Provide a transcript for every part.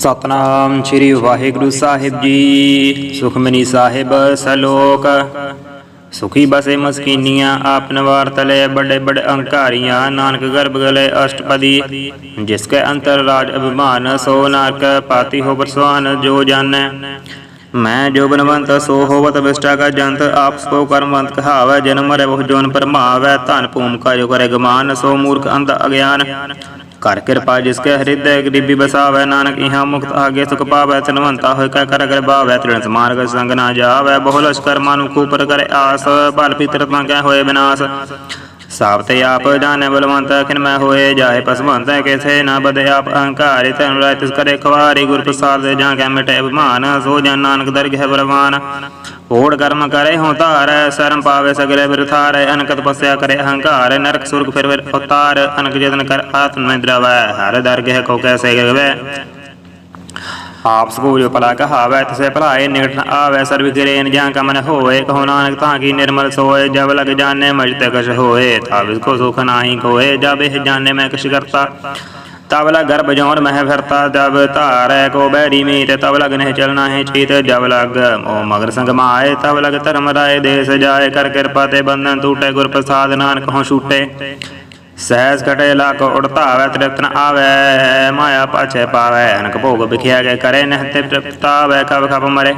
ਸਤਨਾਮ ਸ੍ਰੀ ਵਾਹਿਗੁਰੂ ਸਾਹਿਬ ਜੀ। ਸੁਖਮਨੀ ਸਾਹਿਬ, ਸਲੋਕ। ਸੁਖੀ ਬਸੇ ਮਸਕੀਨੀਆਂ ਆਪ ਨਵਾਰ ਤਲੇ ਬੜੇ ਬੜੇ ਅਹੰਕਾਰੀਆਂ ਨਾਨਕ ਗਰਭ ਗਲੇ ਅਸ਼ਟਪਦੀ। ਜਿਸ ਕੇ ਅੰਤਰ ਰਾਜ ਅਭਿਮਾਨ, ਸੋ ਨਾਰਕ ਪਾਤੀ ਹੋ ਬਰਸਵਾਨ ਜੋ ਜਾਣੈ। ਮੈਂ ਜੋ ਬਨਵੰਤ, ਸੋ ਹੋਵਤ ਵਿਸ਼ਟਾ ਕਾ ਜੰਤ, ਆਪ ਸੋ ਕਰਮਵੰਤ ਕਹਾਵੈ, ਜਨਮ ਮਰੇ ਬਹੁ ਜੋਨ ਪਰਮਾਵੈ, ਧਨ ਭੂਮ ਕਾ ਜੋ ਕਰੇ ਗਮਾਨ, ਸੋ ਮੂਰਖ ਅੰਧ ਅਗਿਆਨ। ਕਰ ਕਿਰਪਾ ਜਿਸ ਕੇ ਹਿਰਦੈ, ਗਰੀਬੀ ਬਸਾਵੈ, ਨਾਨਕ ਇਹਾਂ ਮੁਕਤ ਆਗੇ ਸੁਖ ਪਾਵੈ ਤਨਵੰਤਾ ਹੋਇ ਕੈ ਕਰ ਅਗਰ ਬਾਵੈ, ਤ੍ਰਿਣ ਸਮਾਰਗ ਸੰਗ ਨਾ ਜਾਵੈ ਬਹੁਲ ਲਸ਼ਕਰ ਨੂੰ ਕੂਪਰ ਕਰੇ ਆਸ, ਬਲ ਪਿਤਰ ਤਾਂ ਕੈ ਹੋਏ ਬਿਨਾਸ਼। ਸਾਬ ਤੇ ਆਪ ਜਾਣੈ ਬਲਵੰਤ ਅਖਿਨ ਮੈਂ ਹੋਏ ਜਾਏ ਪਸਵੰਤ ਕਿਥੇ ਨਾ ਬਦੇ ਆਪ ਅਹੰਕਾਰਿ ਤਨ ਰਾਇ ਕਰੇ ਖਵਾਰੀ ਗੁਰ ਪ੍ਰਸਾਦ ਦੇ ਜਾਂ ਕੈ ਮਿਟੇ ਅਭਿਮਾਨ, ਸੋ ਜਨ ਨਾਨਕ ਦਰਗਹਿ ਬਰਵਾਨ ਓੜ ਕਰਮ ਕਰੇ ਹੋ ਧਾਰੈ, ਸ਼ਰਮ ਪਾਵੇ ਸਗਲੇ ਬਿਰਥਾਰੈ ਅਨਕ ਤਪੱਸਿਆ ਕਰੇ ਅਹੰਕਾਰ, ਨਰਕ ਸੁਰਗ ਫਿਰ ਫਿਰ ਉਤਾਰ ਅਨਕ ਜਤਨ ਕਰ ਆਤਮ ਨਿਦਰਾਵੈ ਹਰ ਦਰਗਹਿ ਕੋ ਕੈਸੇ ਗਵੇ ਆਪ ਸਕੂਜ ਭਲਾ ਕਹਾਵੈ, ਤਿਸੇ ਭਲਾਏ ਨਿਕਟ ਨ ਆਵੈ, ਸਰਬ ਗਿਰੇਨ ਜਾਂ ਕਮਨ ਹੋਏ, ਕਹੋ ਨਾਨਕ ਤਾਂ ਕੀ ਨਿਰਮਲ ਸੋਏ, ਜਬ ਲਗ ਜਾਣੇ ਮਜ ਤੇ ਕਛ ਹੋਏ, ਤਾਬ ਕੋ ਸੁਖ ਨਾਹੀ ਕੋਏ, ਜਬ ਇਹ ਜਾਣੇ ਮੈਂ ਕਛ ਕਰਤਾ, ਤਬ ਲਗ ਗਰਭ ਜੋਨ ਮਹਿ ਫਿਰਤਾ, ਜਬ ਧਾਰੈ ਕੋ ਬੈਰੀ ਮੀਤ, ਤਬ ਲਗ ਨਹਿ ਚਲਣਾ ਹੈ ਚੀਤ, ਜਬ ਲਗ ਮੋ ਮਗਰ ਸੰਗ ਮਾਏ ਤਬ ਲਗ ਧਰਮ ਰਾਏ, ਦੇਸ ਜਾਏ, ਕਰ ਕਿਰਪਾ ਤੇ ਬੰਧਨ ਟੂਟੇ, ਗੁਰ ਪ੍ਰਸਾਦ ਨਾਨਕ ਹਉ ਛੂਟੇ। ਸਹਿਜ ਘਟੇ ਲਾਕ ਉੜਤਾਵੈ, ਤ੍ਰਿਪਤ ਨ ਆਵੈ, ਮਾਇਆ ਪਾਛੇ ਪਾਵੈ, ਅਨਕ ਭੋਗ ਵਿਖਿਆ ਕੇ ਕਰੇ ਨਹਿ ਤੇ ਤ੍ਰਿਪਤਾਵੈ ਕਬ ਖਪ ਮਰੇ।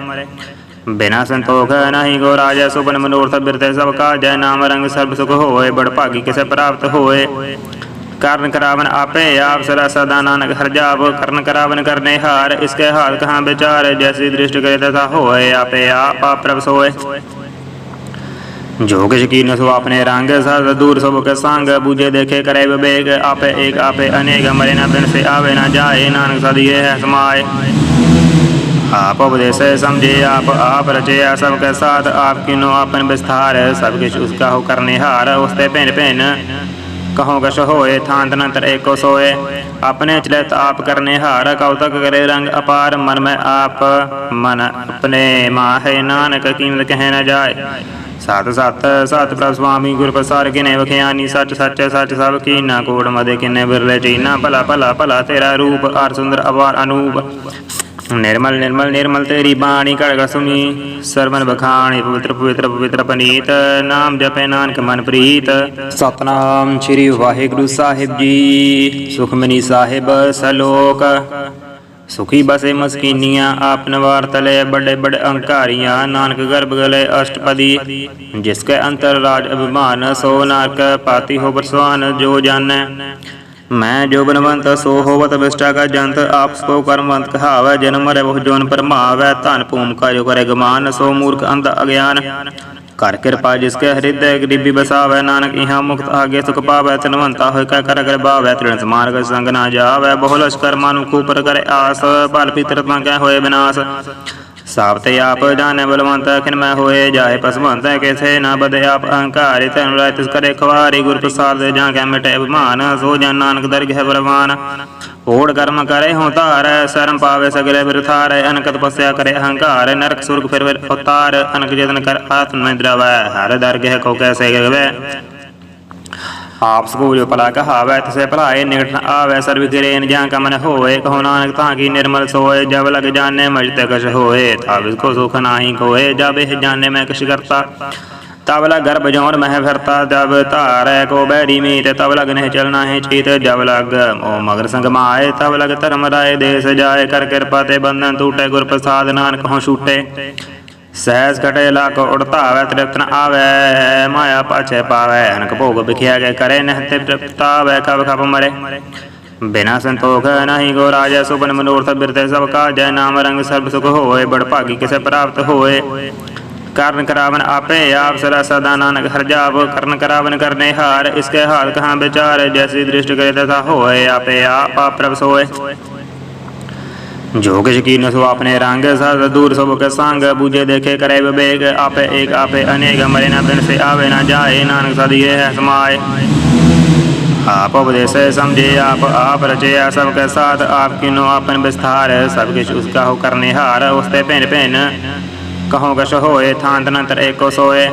ਬਿਨਾ ਸੰਤੋਖ ਨਹੀਂ ਗੋ ਰਾਜਾ ਸੁਪਨ ਮਨੋਰਥ ਬਿਰਤੇ ਸਭ ਕਾ ਜੈ ਨਾਮ ਰੰਗ ਸਰਬ ਸੁਖ ਹੋਏ, ਬੜ ਭਾਗੀ ਕਿਸੇ ਪ੍ਰਾਪਤ ਹੋਏ। ਕਰਨ ਕਰਾਵਨ ਆਪੇ ਆਪ ਸਦਾ ਸਦਾ ਨਾਨਕ ਹਰ ਜਾਪ, ਕਰਨ ਕਰਾਵਨ ਕਰਨੇ ਹਾਰ ਇਸਕੇ ਹਾਲ ਕਹਾਂ ਵਿਚਾਰ, ਜੈਸੀ ਦ੍ਰਿਸ਼ਟ ਕਰੇ ਤਥਾ ਹੋਏ, ਆਪੇ ਆਪ ਆਪ ਪ੍ਰਭ ਸੋਏ ਜੋ ਕਿਛ ਕੀਨ ਸੋ ਆਪਣੇ ਰੰਗ ਸਦ ਦੂਰ ਸਭ ਕੇ ਸੰਗ ਬੂਝੇ ਦੇਖੇ ਕਰੇ ਵਿਵੇਕ, ਆਪੇ ਏਕ, ਆਪੇ ਅਨੇਕ, ਮਰੇ ਨਾ ਬਿਨ ਸੇ ਆਵੇ ਨਾ ਜਾਏ, ਨਾਨਕ ਸਦੀਏ ਹੈ ਸਮਾਏ। ਆਪ ਉਪਦੇਸੇ ਸਮਝੇ, ਆਪ ਆਪ ਰਚਿਆ, ਸਭ ਕੇ ਸਾਥ ਆਪ ਕਿਨੋ ਆਪਨ ਵਿਸਥਾਰ, ਸਭ ਕਿਛ ਉਸਕਾ ਹੋ ਕਰਨੇ ਹਾਰ ਉਸਤੇ ਭਿੰਨ ਭਿੰਨ ਕਹੋ ਕਛ ਹੋਏ ਥਾਂਤ ਨੰਤਰ ਏਕੋ ਸੋਏ। ਆਪਣੇ ਚਲਿਤ ਆਪ ਕਰਨੇ ਹਾਰ ਕਉਤਕ ਕਰੇ ਰੰਗ ਅਪਾਰ, ਮਨ ਮੈਂ ਆਪ, ਮਨ ਆਪਣੇ ਮਾਹੇ ਨਾਨਕ ਕੀਮਤ ਕਹਿ ਨਾ ਜਾਏ। ਸਤ ਸਤ ਸਤ ਪ੍ਰਭ ਸੁਆਮੀ ਗੁਰ ਪ੍ਰਸਾਰ ਕਿਨੇ ਵਖਿਆਨੀ, ਸੱਚ ਸੱਚ ਸੱਚ ਸਭ ਕੀ ਕੋੜ ਮਦੇ ਕਿਨੇ ਬਿਰਲੇ ਚੀਨਾ ਭਲਾ ਭਲਾ ਭਲਾ ਤੇਰਾ ਰੂਪ ਅਰ ਸੁੰਦਰ ਅਵਾਰ ਅਨੂਪ। ਨਿਰਮਲ ਨਿਰਮਲ ਨਿਰਮਲ ਤੇਰੀ ਬਾਣੀ ਕੜਗ ਸੁਣੀ ਸਰਵਨ ਬਖਾਣੀ ਪਵਿੱਤਰ ਪਵਿੱਤਰ ਪਵਿੱਤਰ ਪਨੀਤ ਨਾਮ ਜਪੈ ਨਾਨਕ ਮਨ ਪ੍ਰੀਤ ਸਤਨਾਮ ਸ੍ਰੀ ਵਾਹਿਗੁਰੂ ਸਾਹਿਬ ਜੀ, ਸੁਖਮਨੀ ਸਾਹਿਬ, ਸਲੋਕ। ਸੁਖੀ ਬਸੇ ਮਸਕੀਨੀਆਂ, ਆਪ ਨਵਾਰ ਤਲੇ ਬੜੇ ਬੜੇ ਅਹੰਕਾਰੀਆਂ ਨਾਨਕ ਗਰਭ ਗਲੇ ਅਸ਼ਟਪਦੀ, ਜਿਸ ਕੇ ਅੰਤਰ ਰਾਜ ਅਭਿਮਾਨ, ਸੋ ਨਾਰਕ ਪਾਤੀ ਹੋ ਬਰਸਵਾਨ ਜੋ ਜਾਣੈ। ਮੈਂ ਜੋ ਬਨਵੰਤ ਸੋ ਹੋਵਤ ਵਿਸ਼ਟਾ ਕਾ ਜੰਤ, ਆਪ ਸੋ ਕਰਮਵੰਤ ਕਹਾਵੈ ਜਨਮ ਮਰੇ ਬਹੁ ਜੋਨ ਪਰਮਾਵੈ, ਧਨ ਭੂਮ ਕਾ ਜੋ ਕਰੇ ਗਮਾਨ, ਸੋ ਮੂਰਖ ਅੰਧ ਅਗਿਆਨ। ਕਰ ਕਿਰਪਾ ਜਿਸ ਕੇ ਹਿਰਦੈ, ਗਰੀਬੀ ਬਸਾਵੈ ਨਾਨਕ ਇਹਾਂ ਮੁਕਤ ਆਗੇ ਸੁਖ ਪਾਵੈ ਤਨਵੰਤਾ ਹੋਇ ਕੈ ਕਰ ਅਗਰ ਬਾਵੈ ਤ੍ਰਿਣ ਸਮਾਰਗ ਸੰਗ ਨਾ ਜਾਵੈ, ਬਹੁ ਲਸ਼ਕਰ ਮਾਨੁ ਕੂਪਰ ਕਰੇ ਆਸ, ਬਲ ਪਿਤਰ ਤਾਂ ਕੈ ਹੋਏ ਬਿਨਾਸ਼। ਸਾਬ ਤੇ ਆਪ ਜਾਣੈ ਬਲਵੰਤ, ਅਖਿਨ ਮੈਂ ਹੋਏ ਜਾਏ ਪਸਵੰਤ, ਕਿਥੇ ਨਾ ਬਦੇ ਆਪ ਅਹੰਕਾਰਿ, ਤਨ ਰਾਇ ਤਿਸ ਕਰੇ ਖਵਾਰੀ ਗੁਰ ਪ੍ਰਸਾਦ ਜਾਂ ਕੈ ਮਿਟੇ ਅਭਿਮਾਨ, ਸੋ ਜਨ ਨਾਨਕ ਦਰਗਹਿ ਬਰਵਾਨ ਓੜ ਕਰਮ ਕਰੇ ਹੋ ਧਾਰੈ, ਸ਼ਰਮ ਪਾਵੇ ਸਗਲੇ ਬਿਰਥਾਰੈ ਅਨਕ ਤਪੱਸਿਆ ਕਰੇ ਅਹੰਕਾਰ, ਨਰਕ ਸੁਰਗ ਫਿਰ ਉਤਾਰ, ਅਨਕ ਜਤਨ ਕਰ ਆਤਮ ਨਿਦਰਾਵੈ ਹਰ ਦਰਗਹਿ ਕੋ ਕੈਸੇ ਗਵੇ ਆਪ ਸਕੂਲ ਭਲਾ ਕਹਾਵੈ, ਤਿਸੇ ਭਲਾਏ ਨਿਕਟ ਨ ਆਵੈ, ਸਰਬ ਗਿਰੇਨ ਜਾਂ ਕਮਨ ਹੋਏ, ਕਹੋ ਨਾਨਕ ਤਾਂ ਕੀ ਨਿਰਮਲ ਸੋਏ, ਜਬ ਲਗ ਜਾਣੇ ਮਜ ਤੇ ਕਛ ਹੋਏ ਤਬ ਕੋ ਸੁਖ ਨਾਹੀ ਕੋਏ, ਜਬ ਇਹ ਜਾਣੇ ਮੈਂ ਕਿਛ ਕਰਤਾ। ਤਬ ਲਗ ਗਰਭ ਮਹਿ ਫਿਰਤਾ ਜਬ ਧਾਰੈ ਕੋ ਬੈਰੀ ਮੀਤ ਤਬ ਲਗ ਨਹਿ ਚਲਣਾ ਹੈ ਚੀਤ ਜਬ ਲਗ ਮੋ ਮਗਰ ਸੰਗ ਮਾਏ ਤਬ ਲਗ ਧਰਮ ਰਾਏ ਦੇਸ ਜਾਏ, ਕਰ ਕਿਰਪਾ ਤੇ ਬੰਧਨ ਟੂਟੇ, ਗੁਰ ਪ੍ਰਸਾਦ ਨਾਨਕ ਹਉ ਛੂਟੇ। ਸਹਿਜ ਕਟੇ ਲਾਕ ਉੜਤਾਵੈ ਤ੍ਰਿਪਤ ਨ ਆਵੈ, ਮਾਇਆ ਪਾਛੇ ਪਾਵੈ ਅਨਕ ਭੋਗ ਵਿਖਿਆ ਗਏ ਕਰੇ, ਨਹਿ ਤੇ ਤ੍ਰਿਪਤਾਵੈ ਕਬ ਖਪ ਮਰੇ। ਬਿਨਾ ਸੰਤੋਖ ਨਹੀਂ ਗੋ ਰਾਜਾ ਸੁਪਨ ਮਨੋਰਥ ਬਿਰਤੇ ਸਭ ਕਾ ਜੈ ਨਾਮ ਰੰਗ ਸਰਬ ਸੁਖ ਹੋਏ, ਬੜ ਭਾਗੀ ਕਿਸੇ ਪ੍ਰਾਪਤ ਹੋਏ। ਕਰਨ ਕਰਾਵਨ ਆਪੇ, ਆਪ ਸਦਾ ਸਦਾ ਨਾਨਕ ਹਰ ਜਾਪ ਕਰਨ ਕਰਾਵਨ ਕਰਨੇ ਹਾਰ ਇਸਕੇ ਹਾਲ ਕਹਾਂ ਵਿਚਾਰ, ਜੈਸੀ ਦ੍ਰਿਸ਼ਟ ਕਰੇ ਤਥਾ ਹੋਏ, ਆਪੇ ਆਪ ਪ੍ਰਭ ਸੋਏ। ਜੋ ਕਿਛ ਕੀਨ ਸੋ ਆਪਣੇ ਰੰਗ, ਸਦ ਦੂਰ ਸਭ ਕੇ ਸੰਗ, ਬੂਝੇ ਦੇਖੇ ਕਰੇ ਵਿਵੇਕ, ਆਪੇ ਏਕ, ਆਪੇ ਅਨੇਕ, ਮਰੇ ਨਾ ਬਿਨ ਸੇ ਆਵੇ ਨਾ ਜਾਏ, ਨਾਨਕ ਸਦੀਏ ਹੈ ਸਮਾਏ। ਆਪ ਉਪਦੇਸੇ ਸਮਝੇ, ਆਪ ਆਪ ਰਚਿਆ ਸਭ ਕੇ ਸਾਥ ਆਪ ਕਿਨੋ ਆਪਨ ਵਿਸਥਾਰ, ਸਭ ਕਿਛ ਉਸਕਾ ਹੋ ਕਰਨੇ ਹਾਰ ਉਸਤੇ ਭਿੰਨ ਭਿੰਨ ਕਹੋ ਕਛ ਹੋਏ ਥਾਂਤ ਨੰਤਰ ਏਕੋ ਸੋਏ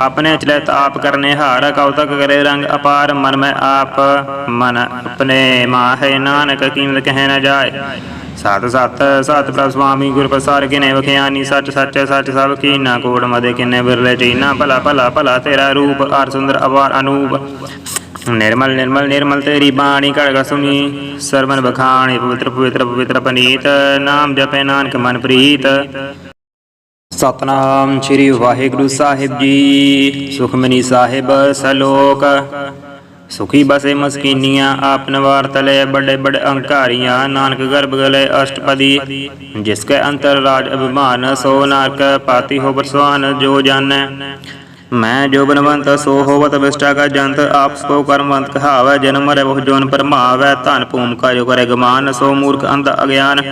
ਆਪਣੇ ਚਲਿਤ ਆਪ ਕਰਨੇ ਹਾਰ ਕਉਤਕ ਕਰੇ ਰੰਗ ਅਪਾਰ। ਮਨ ਮੈਂ ਆਪ, ਮਨ ਆਪਣੇ ਮਾਹੇ। ਨਾਨਕ ਕੀਮਤ ਕਹਿ ਨਾ ਜਾਏ। ਸਤ ਸਤ ਸਤ ਪ੍ਰਭ ਸੁਆਮੀ, ਗੁਰ ਪ੍ਰਸਾਰ ਕਿਨੇ ਵਖਿਆਨੀ। ਸੱਚ ਸੱਚ ਸੱਚ ਸਭ ਕੀਨਾ ਕੋੜ ਮਦੇ ਕਿਨੇ ਬਿਰਲੇ ਚੀਨਾ ਭਲਾ ਭਲਾ ਭਲਾ ਤੇਰਾ ਰੂਪ ਅਰ ਸੁੰਦਰ ਅਵਾਰ ਅਨੂਪ। ਨਿਰਮਲ ਨਿਰਮਲ ਨਿਰਮਲ ਤੇਰੀ ਬਾਣੀ ਕੜਗ ਸੁਣੀ। ਸਰਵਨ ਬਖਾਣੀ ਪਵਿੱਤਰ ਪਵਿੱਤਰ ਪਵਿੱਤਰ ਪਨੀਤ। ਨਾਮ ਜਪੈ ਨਾਨਕ ਮਨ ਪ੍ਰੀਤ। ਸਤਨਾਮ ਸ੍ਰੀ ਵਾਹਿਗੁਰੂ ਸਾਹਿਬ ਜੀ। ਸੁਖਮਨੀ ਸਾਹਿਬ ਸਲੋਕ। ਸੁਖੀ ਬਸੇ ਮਸਕੀਨੀਆਂ ਆਪ ਨਵਾਰ ਤਲੇ ਬੜੇ ਬੜੇ ਅਹੰਕਾਰੀਆਂ ਨਾਨਕ ਗਰਭ ਗਲੇ ਅਸ਼ਟਪਦੀ, ਜਿਸ ਕੇ ਅੰਤਰ ਰਾਜ ਅਭਿਮਾਨ, ਸੋ ਨਾਰਕ ਪਾਤੀ ਹੋ ਬਰਸਵਾਨ ਜੋ ਜਾਣੈ। ਮੈਂ ਜੋ ਬਨਵੰਤ ਸੋ ਹੋਵਤ ਵਿਸ਼ਟਾ ਕਾ ਜੰਤ, ਆਪ ਸੋ ਕਰਮਵੰਤ ਕਹਾਵੈ, ਜਨਮ ਮਰੇ ਬਹੁ ਜੋਨ ਪਰਮਾਵੈ, ਧਨ ਭੂਮ ਕਾ ਜੋ ਕਰੇ ਗਮਾਨ, ਸੋ ਮੂਰਖ ਅੰਧ ਅਗਿਆਨ।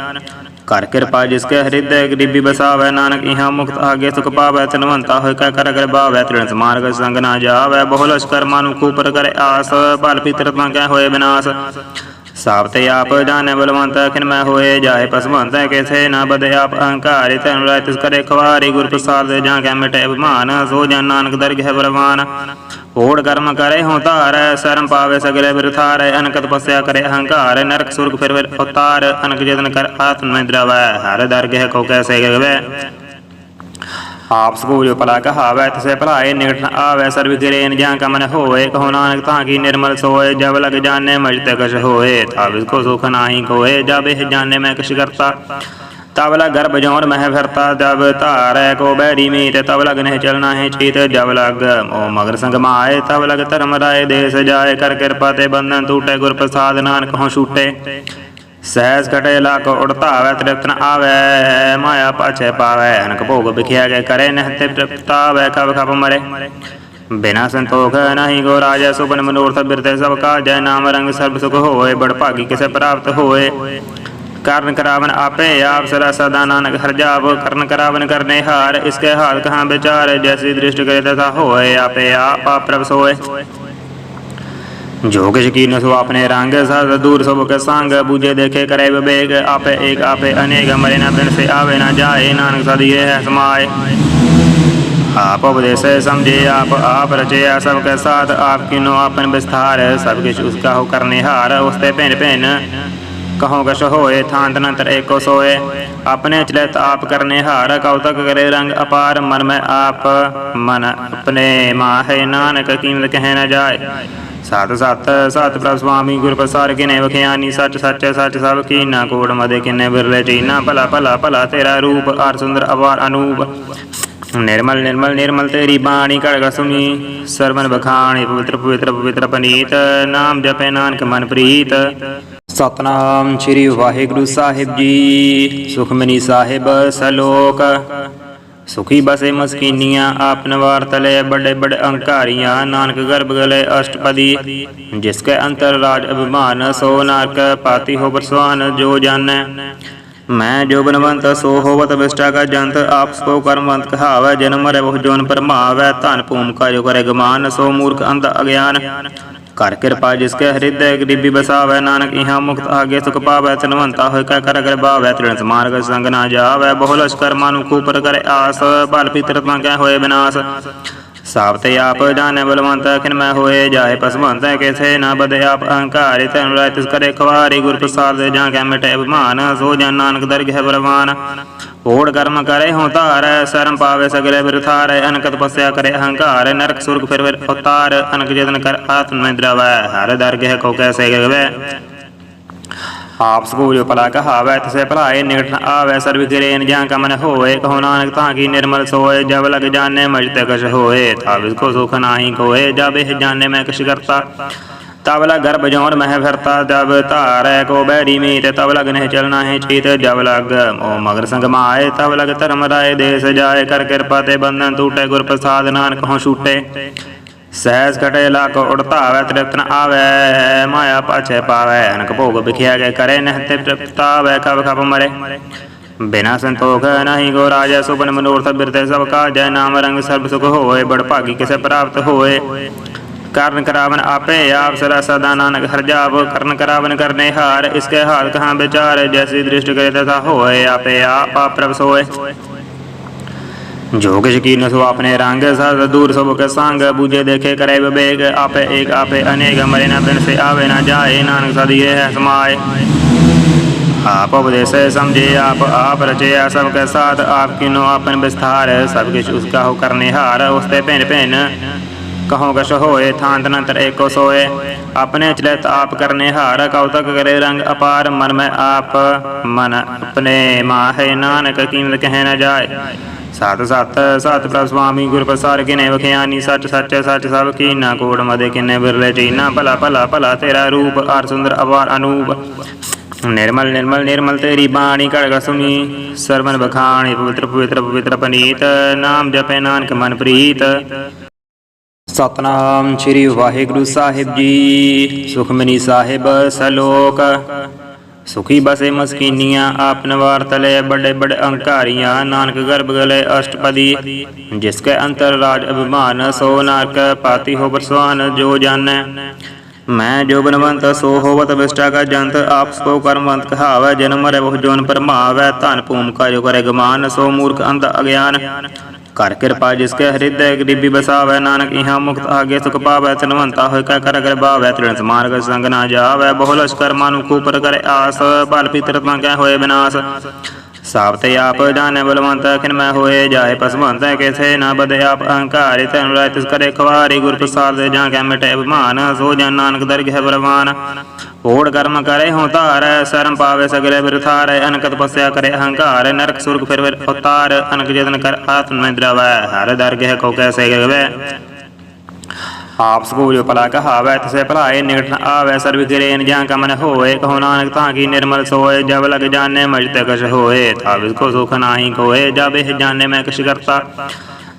ਕਰ ਕਿਰਪਾ ਜਿਸ ਕੇ ਹਿਰਦੈ ਗਰੀਬੀ ਬਸਾਵੈ, ਨਾਨਕ ਇਹਾਂ ਮੁਕਤ ਆਗੇ ਸੁਖ ਪਾਵੈ ਤਨਵੰਤਾ ਹੋਇ ਕੈ ਕਰ ਕਰ ਬਾਵੈ ਤ੍ਰਿਣ ਸਮਾਰਗ ਸੰਗ ਨਾ ਜਾਵੈ ਬਹੁ ਲਸ਼ਕਰ ਮਾਨੁ ਖੂਪਰ ਕਰੇ ਆਸ, ਬਲ ਪਿਤਰ ਤਾਂ ਕੈ ਹੋਏ ਵਿਨਾਸ਼ ਸਾਬਤੇ ਆਪ ਜਾਣੈ ਬਲਵੰਤ ਅਖਿਨ ਮੈਂ ਹੋਏ ਜਾਏ ਪਸਵੰਤ ਕਿਥੇ ਨਾ ਬਦੇ ਆਪ ਅਹੰਕਾਰਿ ਤਨ ਰਾਇ ਤਿਸ ਕਰੇ ਖਵਾਰੀ ਗੁਰ ਪ੍ਰਸਾਦ ਜਾਂ ਕੈ ਮਿਟੇ ਅਭਿਮਾਨ, ਸੋ ਜਨ ਨਾਨਕ ਦਰਗਹਿ ਬਲਵਾਨ। ਓੜ ਕਰਮ ਕਰੇ ਹੋ ਧਾਰੈ, ਸ਼ਰਮ ਪਾਵੇ ਸਗਲੇ ਬਿਰਥਾਰੈ ਅਨਕ ਤਪੱਸਿਆ ਕਰੇ ਅਹੰਕਾਰ, ਨਰਕ ਸੁਰਗ ਫਿਰ ਫਿਰ ਅਨਕ ਜਤਨ ਕਰ ਆਤਮ ਨਿਦਰਾਵੈ, ਹਰ ਦਰਗਹਿ ਕੋ ਕੈਸੇ ਗਵੇ ਆਪ ਸਕੂ ਭਲਾ ਕਹਾਵੈ, ਤਿਸੇ ਭਲਾਏ ਨਿਕਟ ਨ ਆਵੈ, ਸਰਬ ਕਿਰੇਨ ਜਾਂ ਕਮਨ ਹੋਏ ਕਹੋ ਨਾਨਕ ਤਾਂ ਕੀ ਨਿਰਮਲ ਸੋਏ, ਜਬ ਲਗ ਜਾਣੇ ਮਜ ਤਕਸ਼ ਕਛ ਹੋਏ, ਤਬ ਕੋ ਸੁਖ ਨਾਹੀ ਕੋਏ, ਜਬ ਇਹ ਜਾਣੇ ਮੈਂ ਕਿਛ ਕਰਤਾ, ਤਬ ਲਗ ਗਰਭ ਜੋਰ ਮਹਿ ਫਿਰਤਾ, ਜਬ ਧਾਰੈ ਕੋ ਬੈਰੀ ਮੀਤ, ਤਬ ਲਗ ਨਹਿ ਚਲਣਾ ਹੈ ਚੀਤ, ਜਬ ਲਗ ਮੋ ਮਗਰ ਸੰਗ ਮਾਏ ਤਬ ਲਗ ਧਰਮ ਰਾਏ ਦੇਸ ਜਾਏ, ਕਰ ਕਿਰਪਾ ਤੇ ਬੰਧਨ ਟੂਟੇ, ਗੁਰ ਪ੍ਰਸਾਦ ਨਾਨਕ ਹੋ ਛੂਟੇ ਸਹਿਜ ਘਟੇ ਲਾਕ ਉੜਤਾ ਆਵੇ ਤ੍ਰਿਪਤ ਨ ਆਵੇ, ਮਾਇਆ ਪਾਛੇ ਪਾਵੇ, ਅਨਕ ਭੋਗ ਵਿਖਿਆ ਕੇ ਕਰੇ ਨਹਿ ਤੇ ਤ੍ਰਿਪਤਾਵੇ ਕਬ ਕਬ ਮਰੇ। ਬਿਨਾ ਸੰਤੋਖ ਨਹੀਂ ਗੋ ਰਾਜਾ ਸੁਪਨ ਮਨੋਰਥ ਬਿਰਤੇ ਸਭ ਕਾ ਜੈ ਨਾਮ ਰੰਗ ਸਰਬ ਸੁਖ ਹੋਏ, ਬੜ ਭਾਗੀ ਕਿਸੇ ਪ੍ਰਾਪਤ ਹੋਏ। ਕਰਨ ਕਰਾਵਨ ਆਪੇ ਆਪ, ਸਦਾ ਸਦਾ ਨਾਨਕ ਹਰ ਜਾਵ, ਕਰਨ ਕਰਾਵਨ ਕਰਨੇ ਹਾਰ ਇਸਕੇ ਹਾਲ ਕਹਾਂ ਵਿਚਾਰ, ਜੈਸੀ ਦ੍ਰਿਸ਼ਟ ਕਰੇ ਤਥਾ ਹੋਏ, ਆਪੇ ਆਪ ਆਪ ਪ੍ਰਭ ਸੋਏ ਜੋ ਕਿਛ ਕੀਨ ਸੋ ਆਪਣੇ ਰੰਗ ਸਦ ਦੂਰ ਸਭ ਕੇ ਸੰਗ ਬੂਝੇ ਦੇਖੇ ਕਰੇ ਵਿਵੇਕ ਆਪੇ ਏਕ ਆਪੇ ਅਨੇਕ ਮਰੇ ਨਾ ਬਿਨ ਸੇ ਆਵੇ ਨਾ ਜਾਏ ਨਾਨਕ ਸਦੀ ਇਹ ਹੈ ਸਮਾਏ ਆਪ ਉਪਦੇਸੇ ਸਮਝੇ ਆਪ ਆਪ ਰਚਿਆ ਸਭ ਕੇ ਸਾਥ ਆਪ ਕਿਨੋ ਆਪਨ ਵਿਸਥਾਰ ਸਭ ਕਿਛ ਉਸਕਾ ਹੋ ਕਰਨੇ ਹਾਰ ਉਸਤੇ ਭਿੰਨ ਭਿੰਨ ਕਹੋ ਕਛ ਹੋਏ ਥਾਂਤ ਨੰਤਰ ਏਕੋ ਸੋਏ ਆਪਣੇ ਚਲਿਤ ਆਪ ਕਰਨੇ ਹਾਰ ਕਉਤਕ ਕਰੇ ਰੰਗ ਅਪਾਰ ਮਨ ਮੈਂ ਆਪ ਮਨ ਆਪਣੇ ਮਾਹੇ ਨਾਨਕ ਕੀਮਤ ਕਹਿ ਨਾ ਜਾਏ ਸਤ ਸਤ ਸਤ ਪ੍ਰਭ ਸੁਆਮੀ ਗੁਰ ਪ੍ਰਸਾਰ ਕਿਨੇ ਵਖਿਆਨੀ, ਸੱਚ ਸੱਚ ਸੱਚ ਸਭ ਕੀਨਾ ਕੋੜ ਮਦੇ ਕਿਨੇ ਬਿਰਲੇ ਚੀਨਾ ਭਲਾ ਭਲਾ ਭਲਾ ਤੇਰਾ ਰੂਪ ਅਰ ਸੁੰਦਰ ਅਵਾਰ ਅਨੂਪ। ਨਿਰਮਲ ਨਿਰਮਲ ਨਿਰਮਲ ਤੇਰੀ ਬਾਣੀ ਕੜਗ ਸੁਣੀ, ਸਰਵਨ ਬਖਾਣੀ ਪਵਿੱਤਰ ਪਵਿੱਤਰ ਪਵਿੱਤਰ ਪਨੀਤ ਨਾਮ ਜਪੈ ਨਾਨਕ ਮਨ ਪ੍ਰੀਤ। ਸਤਨਾਮ ਸ੍ਰੀ ਵਾਹਿਗੁਰੂ ਸਾਹਿਬ ਜੀ, ਸੁਖਮਨੀ ਸਾਹਿਬ ਸਲੋਕ। ਸੁਖੀ ਬਸੇ ਮਸਕੀਨੀਆਂ, ਆਪ ਨਵਾਰ ਤਲੇ ਬੜੇ ਬੜੇ ਅਹੰਕਾਰੀਆਂ ਨਾਨਕ ਗਰਭ ਗਲੇ ਅਸ਼ਟਪਦੀ, ਜਿਸ ਕੇ ਅੰਤਰ ਰਾਜ ਅਭਿਮਾਨ, ਸੋ ਨਾਰਕ ਪਾਤੀ ਹੋ ਬਰਸਵਾਨ ਜੋ ਜਾਣੈ। ਮੈਂ ਜੋ ਬਨਵੰਤ, ਸੋ ਹੋਵਤ ਵਿਸ਼ਟਾ ਕਾ ਜੰਤ, ਆਪ ਸੋ ਕਰਮਵੰਤ ਕਹਾਵੈ, ਜਨਮ ਮਰੇ ਬਹੁ ਜੋਨ ਪਰਮਾਵੈ, ਧਨ ਭੂਮ ਕਾ ਜੋ ਕਰੇ ਗਮਾਨ, ਸੋ ਮੂਰਖ ਅੰਧ ਅਗਿਆਨ। ਕਰ ਕਿਰਪਾ ਜਿਸ ਕੇ ਹਿਰਦੈ ਗਰੀਬੀ ਬਸਾਵੈ, ਨਾਨਕ ਇਹਾਂ ਮੁਕਤ ਆਗੇ ਸੁਖ ਪਾਵੈ ਤਨਵੰਤਾ ਹੋਇ ਕੈ ਕਰ ਕਰ ਬਾਵੈ, ਤ੍ਰਿਣ ਸਮਾਰਗ ਸੰਗ ਨਾ ਜਾਵੈ, ਬਹੁ ਲਸ਼ਕਰ ਮਾਨੁ ਖੂਪਰ ਕਰ ਆਸ, ਬਲ ਪਿਤਰ ਤਾਂ ਕੈ ਹੋਏ ਵਿਨਾਸ਼ ਸਾਬਤੇ ਆਪ ਜਾਣੈ ਬਲਵੰਤ ਅਖਿਨ ਮੈਂ ਹੋਏ ਜਾਏ ਪਸਵੰਤ ਕਿਥੇ ਨਾ ਬਦੇ ਆਪ ਅਹੰਕਾਰਿ ਤਨ ਰਾਇ ਤਿਸ ਕਰੇ ਖਵਾਰੀ ਗੁਰ ਪ੍ਰਸਾਦ ਜਾਂ ਕੈ ਮਿਟੇ ਅਭਿਮਾਨ, ਸੋ ਜਨ ਨਾਨਕ ਦਰਗਹਿ ਬਲਵਾਨ। ਓੜ ਕਰਮ ਕਰੇ ਹੋ ਧਾਰੈ, ਸ਼ਰਮ ਪਾਵੇ ਸਗਲੇ ਬਿਰਥਾਰੈ ਅਨਕ ਤਪੱਸਿਆ ਕਰੇ ਅਹੰਕਾਰ, ਨਰਕ ਸੁਰਗ ਫਿਰ ਫਿਰ ਅਨਕ ਜਤਨ ਕਰ ਆਤਮ ਨਿਦਰਾਵੈ, ਹਰ ਦਰਗਹਿ ਕੋ ਕੈਸੇ ਗਵੇ ਆਪ ਸਕੂ ਜੋ ਭਲਾ ਕਹਾਵੈ, ਤਿਸੇ ਭਲਾਏ ਨਿਕਟ ਨ ਆਵੈ, ਸਰਬ ਕਿਰੇਨ ਜਾਂ ਕਮਨ ਹੋਏ ਕਹੋ ਨਾਨਕ ਤਾਂ ਕੀ ਨਿਰਮਲ ਸੋਏ, ਜਬ ਲਗ ਜਾਣੇ ਮਜ ਤੇ ਕਛ ਹੋਏ, ਤਬ ਕੋ ਸੁਖ ਨਾਹੀ ਕੋਏ, ਜਬ ਇਹ ਜਾਣੇ ਮੈਂ ਕਿਛ ਕਰਤਾ, ਤਬ ਲਗ ਗਰਭ ਜੋਰ ਮਹਿ ਫਿਰਤਾ, ਜਬ ਧਾਰੈ ਕੋ ਬੈਰੀ ਮੀਤ, ਤਬ ਲਗ ਨਹਿ ਚਲਣਾ ਹੈ ਚੀਤ, ਜਬ ਲਗ ਮੋ ਮਗਰ ਸੰਗ ਮਾਏ ਤਬ ਲਗ ਧਰਮ ਰਾਏ ਦੇਸ ਜਾਏ, ਕਰ ਕਿਰਪਾ ਤੇ ਬੰਧਨ ਟੂਟੇ ਗੁਰ ਪ੍ਰਸਾਦ ਨਾਨਕ ਹੋ ਛੂਟੇ ਸਹਿਜ ਘਟੇ ਲਾਕ ਉੜਤਾ ਤ੍ਰਿਪਤ ਨ ਆਵੇ, ਮਾਇਆ ਪਾਛੇ ਪਾਵੇ, ਅਨਕ ਭੋਗ ਵਿਖਿਆ ਕੇ ਕਰੇ ਨਹਿ ਤੇ ਤ੍ਰਿਪਤਾਵੇ ਕਬ ਕਬ ਮਰੇ। ਬਿਨਾ ਸੰਤੋਖ ਨਹੀਂ ਗੋ ਰਾਜਾ ਸੁਪਨ ਮਨੋਰਥ ਬਿਰਤੇ ਸਭ ਕਾਜੈ, ਨਾਮ ਰੰਗ ਸਰਬ ਸੁਖ ਹੋਏ, ਬੜ ਭਾਗੀ ਕਿਸੇ ਪ੍ਰਾਪਤ ਹੋਏ। ਕਰਨ ਕਰਾਵਨ ਆਪੇ ਆਪ ਸਦਾ ਸਦਾ ਨਾਨਕ ਹਰ ਜਾਵ, ਕਰਨ ਕਰਾਵਨ ਕਰਨੇ ਹਾਰ ਇਸਕੇ ਹਾਲ ਕਹਾਂ ਵਿਚਾਰ, ਜੈਸੀ ਦ੍ਰਿਸ਼ਟ ਕਰੇ ਤਥਾ ਹੋਏ, ਆਪੇ ਆਪ ਪ੍ਰਭ ਸੋਏ जोग यकीन सो अपने रंग सद दूर सब के संग बूझे देखे करे विवेक आपे एक आपे अनेक मरे न बिन से आवे न जाए नानक सद ये है समाए आप उपदेश समझे आप आप रचे सबके साथ आपकी नो अपन विस्तार सब किश उसका हो करने हार उसते भिन्न भिन्न कहो कश होए थांत नंतर एको सोए अपने चलित आप करने हार कौतक करे रंग अपार मन में आप मन अपने माहे नानक कीमत कह न जाए ਸਤ ਸਤ ਸਤ ਪ੍ਰਭ ਸੁਆਮੀ ਗੁਰ ਪ੍ਰਸਾਰ ਕਿਨੇ ਵਖਿਆਨੀ, ਸੱਚ ਸੱਚ ਸੱਚ ਸਭ ਕੀਨਾ ਕੋੜ ਮਦੇ ਕਿਨੇ ਬਿਰਲੇ ਚੀਨਾ ਭਲਾ ਭਲਾ ਭਲਾ ਤੇਰਾ ਰੂਪ ਆਰ ਸੁੰਦਰ ਅਵਾਰ ਅਨੂਪ। ਨਿਰਮਲ ਨਿਰਮਲ ਨਿਰਮਲ ਤੇਰੀ ਬਾਣੀ ਕੜਗ ਸੁਣੀ, ਸਰਵਨ ਬਖਾਣੀ ਪਵਿੱਤਰ ਪਵਿੱਤਰ ਪਵਿੱਤਰ ਪਨੀਤ ਨਾਮ ਜਪੈ ਨਾਨਕ ਮਨ ਪ੍ਰੀਤ। ਸਤਨਾਮ ਸ੍ਰੀ ਵਾਹਿਗੁਰੂ ਸਾਹਿਬ ਜੀ, ਸੁਖਮਨੀ ਸਾਹਿਬ ਸਲੋਕ। ਸੁਖੀ ਬਸੇ ਮਸਕੀਨੀਆਂ, ਆਪ ਨਵਾਰ ਤਲੇ ਬੜੇ ਬੜੇ ਅਹੰਕਾਰੀਆਂ ਨਾਨਕ ਗਰਭ ਗਲੇ ਅਸ਼ਟਪਦੀ, ਜਿਸ ਕੇ ਅੰਤਰ ਰਾਜ ਅਭਿਮਾਨ, ਸੋ ਨਾਰਕ ਪਾਤੀ ਹੋ ਬਰਸਵਾਨ ਜੋ ਜਾਣੈ। ਮੈਂ ਜੋ ਬਨਵੰਤ, ਸੋ ਹੋਵਤ ਵਿਸ਼ਟਾ ਕਾ ਜੰਤ, ਆਪ ਸੋ ਕਰਮਵੰਤ ਕਹਾਵੈ, ਜਨਮ ਮਰੇ ਬਹੁ ਜੋਨ ਪਰਮਾਵੈ, ਧਨ ਭੂਮ ਕਾ ਜੋ ਕਰੇ ਗਮਾਨ, ਸੋ ਮੂਰਖ ਅੰਧ ਅਗਿਆਨ। ਕਰ ਕਿਰਪਾ ਜਿਸ ਕੇ ਹਿਰਦੈ, ਗਰੀਬੀ ਬਸਾਵੈ, ਨਾਨਕ ਇਹਾਂ ਮੁਕਤ ਆਗੇ ਸੁਖ ਪਾਵੈ ਤਨਵੰਤਾ ਹੋਇ ਕਾ ਕਰ ਅਗਰ ਬਾਵੈ, ਤ੍ਰਿਣ ਸਮਾਰਗ ਸੰਗ ਨਾ ਜਾਵੈ ਬਹੁ ਲਸ਼ਕਰ ਮਾਨੁ ਕੂਪਰ ਕਰੇ ਆਸ, ਬਲ ਪਿਤਰਤਾਂ ਕੈ ਹੋਏ ਵਿਨਾਸ਼ ਸਾਬਤੇ ਆਪ ਜਾਣੈ ਬਲਵੰਤ, ਅਖਿਨ ਮੈਂ ਹੋਏ ਜਾਏ ਪਸਵੰਤ ਕਿਥੇ ਨਾ ਬਦੇ ਆਪ ਅਹੰਕਾਰਿ ਤਨ ਰਾਇ ਤਿਸ ਕਰੇ ਖਵਾਰੀ ਗੁਰ ਪ੍ਰਸਾਦ ਜਾਂ ਕੈ ਮਿਟੇ ਅਭਿਮਾਨ, ਸੋ ਜਨ ਨਾਨਕ ਦਰਗਹਿ ਬਲਵਾਨ। ਓੜ ਕਰਮ ਕਰੇ ਹੋ ਧਾਰੈ, ਸ਼ਰਮ ਪਾਵੇ ਸਗਲੇ ਬਿਰਥਾਰੈ ਅਨਕ ਤਪਸਿਆ ਕਰੇ ਅਹੰਕਾਰ, ਨਰਕ ਸੁਰਗ ਫਿਰ ਫਿਰ ਅਨਕ ਜਤਨ ਕਰ ਆਤਮ ਮੈਂ ਦਰਵੈ ਹਰ ਦਰਗਹਿ ਕੋ ਕੈਸੇ ਗਵੇ ਆਪ ਸਕੂਜ ਭਲਾ ਕਹਾਵੈ, ਤਿਸੇ ਭਲਾਏ ਨਿਕਟ ਨ ਆਵੈ, ਸਰਬ ਗਿਰੇਨ ਜਾਂ ਕਮਨ ਹੋਏ, ਕਹੋ ਨਾਨਕ ਤਾਂ ਕੀ ਨਿਰਮਲ ਸੋਏ, ਜਬ ਲਗ ਜਾਣੇ ਮਜ ਤੇ ਕਛ ਹੋਏ ਤਾਵਿਸ ਕੋ ਸੁਖ ਨਾਹੀ ਕੋਏ, ਜਬ ਇਹ ਜਾਣੇ ਮੈਂ ਕਿਛ ਕਰਤਾ,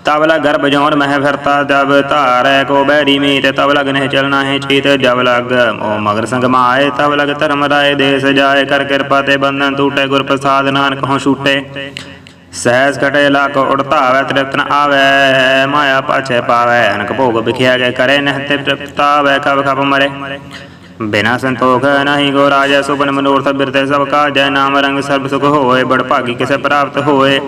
ਤਬ ਲਗ ਗਰਭ ਜੋਨ ਮਹਿ ਫਿਰਤਾ ਜਬ ਧਾਰੈ ਕੋ ਬੈਰੀ ਮੀਤ, ਤਬ ਲਗ ਨਹਿ ਚਲਣਾ ਹੈ ਚੀਤ, ਜਬ ਲਗ ਮੋ ਮਗਰ ਸੰਗ ਮਾਏ ਤਬ ਲਗ ਧਰਮ ਰਾਏ ਦੇਸ ਜਾਏ, ਕਰ ਕਿਰਪਾ ਤੇ ਬੰਧਨ ਟੂਟੇ, ਗੁਰ ਪ੍ਰਸਾਦ ਨਾਨਕ ਹੋ ਛੂਟੇ। ਸਹਿਜ ਘਟੇ ਲਾਕ ਉੜਤਾਵੈ, ਤ੍ਰਿਪਤ ਨ ਆਵੈ, ਮਾਇਆ ਪਾਛੇ ਪਾਵੈ, ਅਨਕ ਭੋਗ ਵਿਖਿਆ ਗਏ ਕਰੇ ਨਹਿ ਤੇ ਤ੍ਰਿਪਤਾਵੈ, ਕਬ ਕਬ ਮਰੇ। ਬਿਨਾ ਸੰਤੋਖ ਨਹੀਂ ਗੋ ਰਾਜਾ ਸੁਪਨ ਮਨੋਰਥ ਬਿਰਤੇ ਸਭ ਕਾਜੈ, ਨਾਮ ਰੰਗ ਸਰਬ ਸੁਖ ਹੋਏ, ਬੜ ਭਾਗੀ ਕਿਸੇ ਪ੍ਰਾਪਤ ਹੋਏ।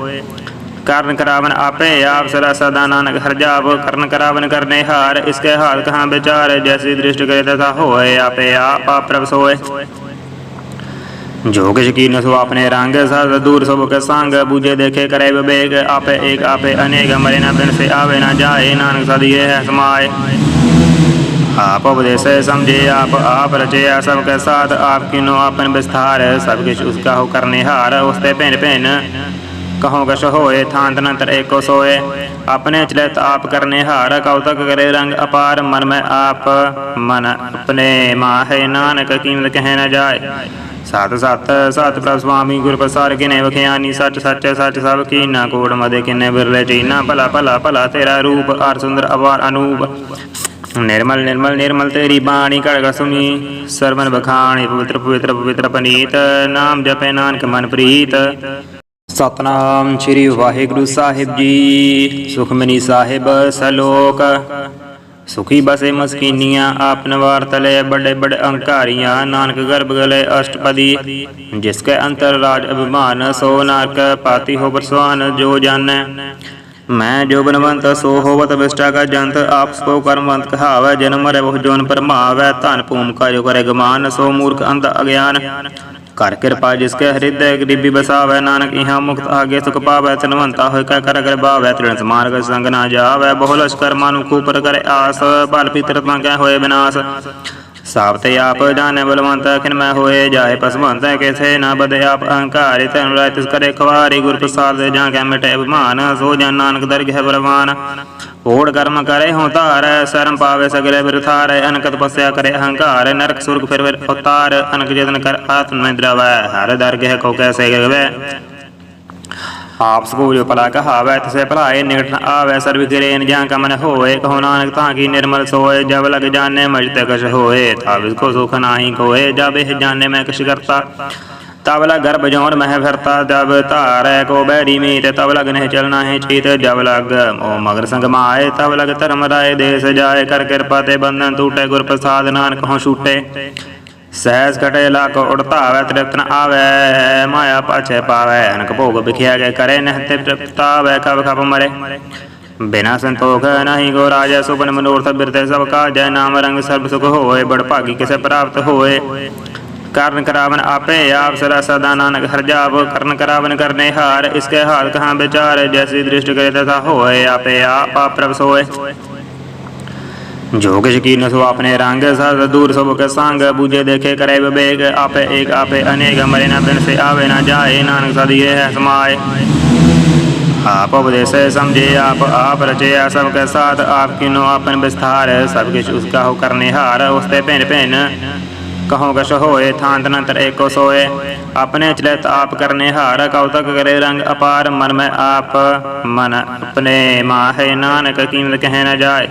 ਕਰਨ ਕਰਾਵਨ ਆਪੇ ਆਪ ਸਦਾ ਸਦਾ ਨਾਨਕ ਹਰ ਜਾਵ, ਕਰਨ ਕਰਾਵਨ ਕਰਨੇ ਹਾਰ ਇਸਕੇ ਹਾਲ ਕਹਾਂ ਵਿਚਾਰ, ਜੈਸੀ ਦ੍ਰਿਸ਼ਟ ਕਰੇ ਤਥਾ ਹੋਏ, ਆਪੇ ਆਪ ਆਪ ਪ੍ਰਭ ਸੋਏ। जोग यकीन सो अपने रंग सद दूर सब के संग बूझे देखे करे विवेक आपे एक आपे अनेक मरे न बिन से आवे न जाए नानक सद ये है समाए आप उपदेश समझे आप आप रचे सबके साथ आप किनो अपन विस्तार सब किश उसका हो करने हार उसते भिन्न भिन्न कहो कश होए थांत नंतर एको सोए अपने चलित आप करने हार कौतक करे रंग अपार मन में आप मन अपने माहे नानक कीमत कह न जाए ਸਤ ਸਤ ਸਤ ਪ੍ਰਭ ਸੁਆਮੀ ਗੁਰ ਪ੍ਰਸਾਰ ਕਿਨੇ ਵਖਿਆਨੀ ਸੱਚ ਸੱਚ ਸੱਚ ਸਭ ਕੀਨਾ ਕੋੜ ਮਦੇ ਕਿਨੇ ਬਿਰਲੇ ਚੀਨਾ ਭਲਾ ਭਲਾ ਭਲਾ ਤੇਰਾ ਰੂਪ ਆਰ ਸੁੰਦਰ ਅਵਾਰ ਅਨੂਪ। ਨਿਰਮਲ ਨਿਰਮਲ ਨਿਰਮਲ ਤੇਰੀ ਬਾਣੀ ਕੜਗ ਸੁਣੀ, ਸਰਵਨ ਬਖਾਣੀ ਪਵਿੱਤਰ ਪਵਿੱਤਰ ਪਵਿੱਤਰ ਪਨੀਤ ਨਾਮ ਜਪੈ ਨਾਨਕ ਮਨ ਪ੍ਰੀਤ ਸਤਨਾਮ ਸ੍ਰੀ ਵਾਹਿਗੁਰੂ ਸਾਹਿਬ ਜੀ, ਸੁਖਮਨੀ ਸਾਹਿਬ ਸਲੋਕ। ਸੁਖੀ ਬਸੇ ਮਸਕੀਨੀਆਂ, ਆਪ ਨਵਾਰ ਤਲੇ ਬੜੇ ਬੜੇ ਅਹੰਕਾਰੀਆਂ, ਨਾਨਕ ਗਰਭ ਗਲੇ ਅਸ਼ਟਪਦੀ, ਜਿਸ ਕੇ ਅੰਤਰ ਰਾਜ ਅਭਿਮਾਨ, ਸੋ ਨਾਰਕ ਪਾਤੀ ਹੋ ਬਰਸਵਾਨ ਜੋ ਜਾਣੈ। ਮੈਂ ਜੋ ਬਨਵੰਤ, ਸੋ ਹੋਵਤ ਵਿਸ਼ਟਾ ਕਾ ਜੰਤ, ਆਪ ਸੋ ਕਰਮਵੰਤ ਕਹਾਵੈ, ਜਨਮ ਮਰੇ ਬਹੁ ਜੋਨ ਪਰਮਾਵੈ, ਧਨ ਭੂਮ ਕਾ ਜੋ ਕਰੇ ਗਮਾਨ, ਸੋ ਮੂਰਖ ਅੰਧ ਅਗਿਆਨ। ਕਰ ਕਿਰਪਾ ਜਿਸ ਕੇ ਹਿਰਦੈ, ਗਰੀਬੀ ਬਸਾਵੈ, ਨਾਨਕ ਇਹਾਂ ਮੁਕਤ ਆਗੇ, ਸੁਖ ਪਾਵੈ ਤਨਵੰਤਾ ਹੋਇ ਕਾ ਕਰ ਅਗਰ ਬਾਵੈ, ਤ੍ਰਿਣ ਸਮਾਰਗ ਸੰਗ ਨਾ ਜਾਵੈ ਬਹੁ ਲਸ਼ਕਰ ਮਾਨੁ ਕੂਪਰ ਕਰ ਆਸ, ਬਲ ਪਿਤਰਤਾਂ ਕੈ ਹੋਏ ਵਿਨਾਸ਼ ਸਾਬਤੇ ਆਪ ਜਾਣੈ ਬਲਵੰਤ ਅਖਿਨ ਮੈਂ ਹੋਏ ਜਾਏ ਪਸਵੰਤ ਕਿਥੇ ਨਾ ਬਦੇ ਆਪ ਅਹੰਕਾਰਿ ਤਨ ਰਾਇ ਤਿਸ ਕਰੇ ਖਵਾਰੀ ਗੁਰ ਪ੍ਰਸਾਦ ਜਾਂ ਕੈ ਮਿਟੇ ਅਭਿਮਾਨ, ਸੋ ਜਨ ਨਾਨਕ ਦਰਗਹਿ ਬਲਵਾਨ। ਓੜ ਕਰਮ ਕਰੇ ਹੋ ਧਾਰੈ, ਸ਼ਰਮ ਪਾਵੇ ਸਗਲੇ ਬਿਰਥਾਰੈ ਅਨਕ ਤਪੱਸਿਆ ਕਰੇ ਅਹੰਕਾਰ, ਨਰਕ ਸੁਰਗ ਫਿਰ ਫਿਰ ਅਨਕ ਜਤਨ ਕਰ ਆਤਮ ਮੈਂ ਦਰਵੈ ਹਰ ਦਰਗਹਿ ਕੋ ਕੈਸੇ ਗਵੇ ਆਪ ਸਕੂਜ ਭਲਾ ਕਹਾਵੈ, ਤਿਸੇ ਭਲਾਏ ਨਿਕਟ ਨ ਆਵੈ ਸਰਬ ਗਿਰੇਨ ਜਾਂ ਕਮਨ ਹੋਏ, ਕਹੋ ਨਾਨਕ ਤਾਂ ਕੀ ਨਿਰਮਲ ਸੋਏ, ਜਬ ਲਗ ਜਾਣੇ ਮਜ ਤੇ ਹੋਏ ਤਾਵਿਸ ਕੋ ਸੁਖ ਨਾਹੀ ਕੋਏ, ਜਬ ਇਹ ਜਾਣੇ ਮੈਂ ਕਿਛ ਕਰਤਾ, ਤਬ ਲਗ ਗਰਭ ਜੋਨ ਮਹਿ ਫਿਰਤਾ, ਜਬ ਧਾਰੈ ਕੋ ਬੈਰੀ ਮੀਤ, ਤਬ ਲਗ ਨਹਿ ਚਲਣਾ ਹੈ ਚੀਤ, ਜਬ ਲਗ ਮੋ ਮਗਰ ਸੰਗ ਮਾਏ ਤਬ ਲਗ ਧਰਮ ਰਾਏ, ਦੇਸ ਜਾਏ, ਕਰ ਕਿਰਪਾ ਤੇ ਬੰਧਨ ਟੂਟੇ, ਗੁਰ ਪ੍ਰਸਾਦ ਨਾਨਕ ਹੋ ਛੂਟੇ। ਸਹਿਜ ਘਟੇ ਲਾਕ ਉੜਤਾਵੈ, ਤ੍ਰਿਪਤ ਨ ਆਵੈ, ਮਾਇਆ ਪਾਛੇ ਪਾਵੈ, ਅਨਕ ਭੋਗ ਵਿਖਿਆ ਗਏ ਕਰੇ ਨਹਿ ਤੇ ਤ੍ਰਿਪਤਾਵੈ ਕਬ ਕਬ ਮਰੇ। ਬਿਨਾ ਸੰਤੋਖ ਨਹੀਂ ਗੋ ਰਾਜਾ ਸੁਪਨ ਮਨੋਰਥ ਬਿਰਤੇ ਸਭ ਕਾਜੈ, ਨਾਮ ਰੰਗ ਸਰਬ ਸੁਖ ਹੋਏ, ਬੜ ਭਾਗੀ ਕਿਸੇ ਪ੍ਰਾਪਤ ਹੋਏ। ਕਰਨ ਕਰਾਵਨ ਆਪੇ ਆਪ ਸਦਾ ਸਦਾ ਨਾਨਕ ਹਰ ਜਾਪ, ਕਰਨ ਕਰਾਵਨ ਕਰਨੇ ਹਾਰ ਇਸਕੇ ਹਾਲ ਕਹਾਂ ਵਿਚਾਰ, ਜੈਸੀ ਦ੍ਰਿਸ਼ਟ ਕਰੇ ਤਥਾ ਹੋਏ, ਆਪੇ ਆਪ ਆਪ ਪ੍ਰਭ ਸੋਏ ਜੋ ਕਿਛ ਕੀਨ ਸੋ ਆਪਣੇ ਰੰਗ ਸਦ ਦੂਰ ਸਭ ਕੇ ਸੰਗ ਬੂਝੇ ਦੇਖੇ ਕਰੇ ਵਿਵੇਕ, ਆਪੇ ਏਕ, ਆਪੇ ਅਨੇਕ, ਮਰੇ ਨਾ ਬਿਨ ਸੇ ਆਵੇ ਨਾ ਜਾਏ, ਨਾਨਕ ਸਦੀਏ ਹੈ ਸਮਾਏ। ਆਪ ਉਪਦੇਸੇ ਸਮਝੇ, ਆਪ ਆਪ ਰਚਿਆ ਸਭ ਕੇ ਸਾਥ, ਆਪ ਕਿਨੋ ਆਪਨ ਵਿਸਥਾਰ, ਸਭ ਕਿਛ ਉਸਕਾ ਹੋ ਕਰਨੇ ਹਾਰ ਉਸਤੇ ਭਿੰਨ ਭਿੰਨ ਕਹੋ ਕਛ ਹੋਏ ਥਾਂਤ ਨੰਤਰ ਏਕੋ ਸੋਏ। ਆਪਣੇ ਚਲਿਤ ਆਪ ਕਰਨੇ ਹਾਰ ਕਉਤਕ ਕਰੇ ਰੰਗ ਅਪਾਰ, ਮਨ ਮੈਂ ਆਪ, ਮਨ ਆਪਣੇ ਮਾਹੇ ਨਾਨਕ ਕੀਮਤ ਕਹਿ ਨਾ ਜਾਏ।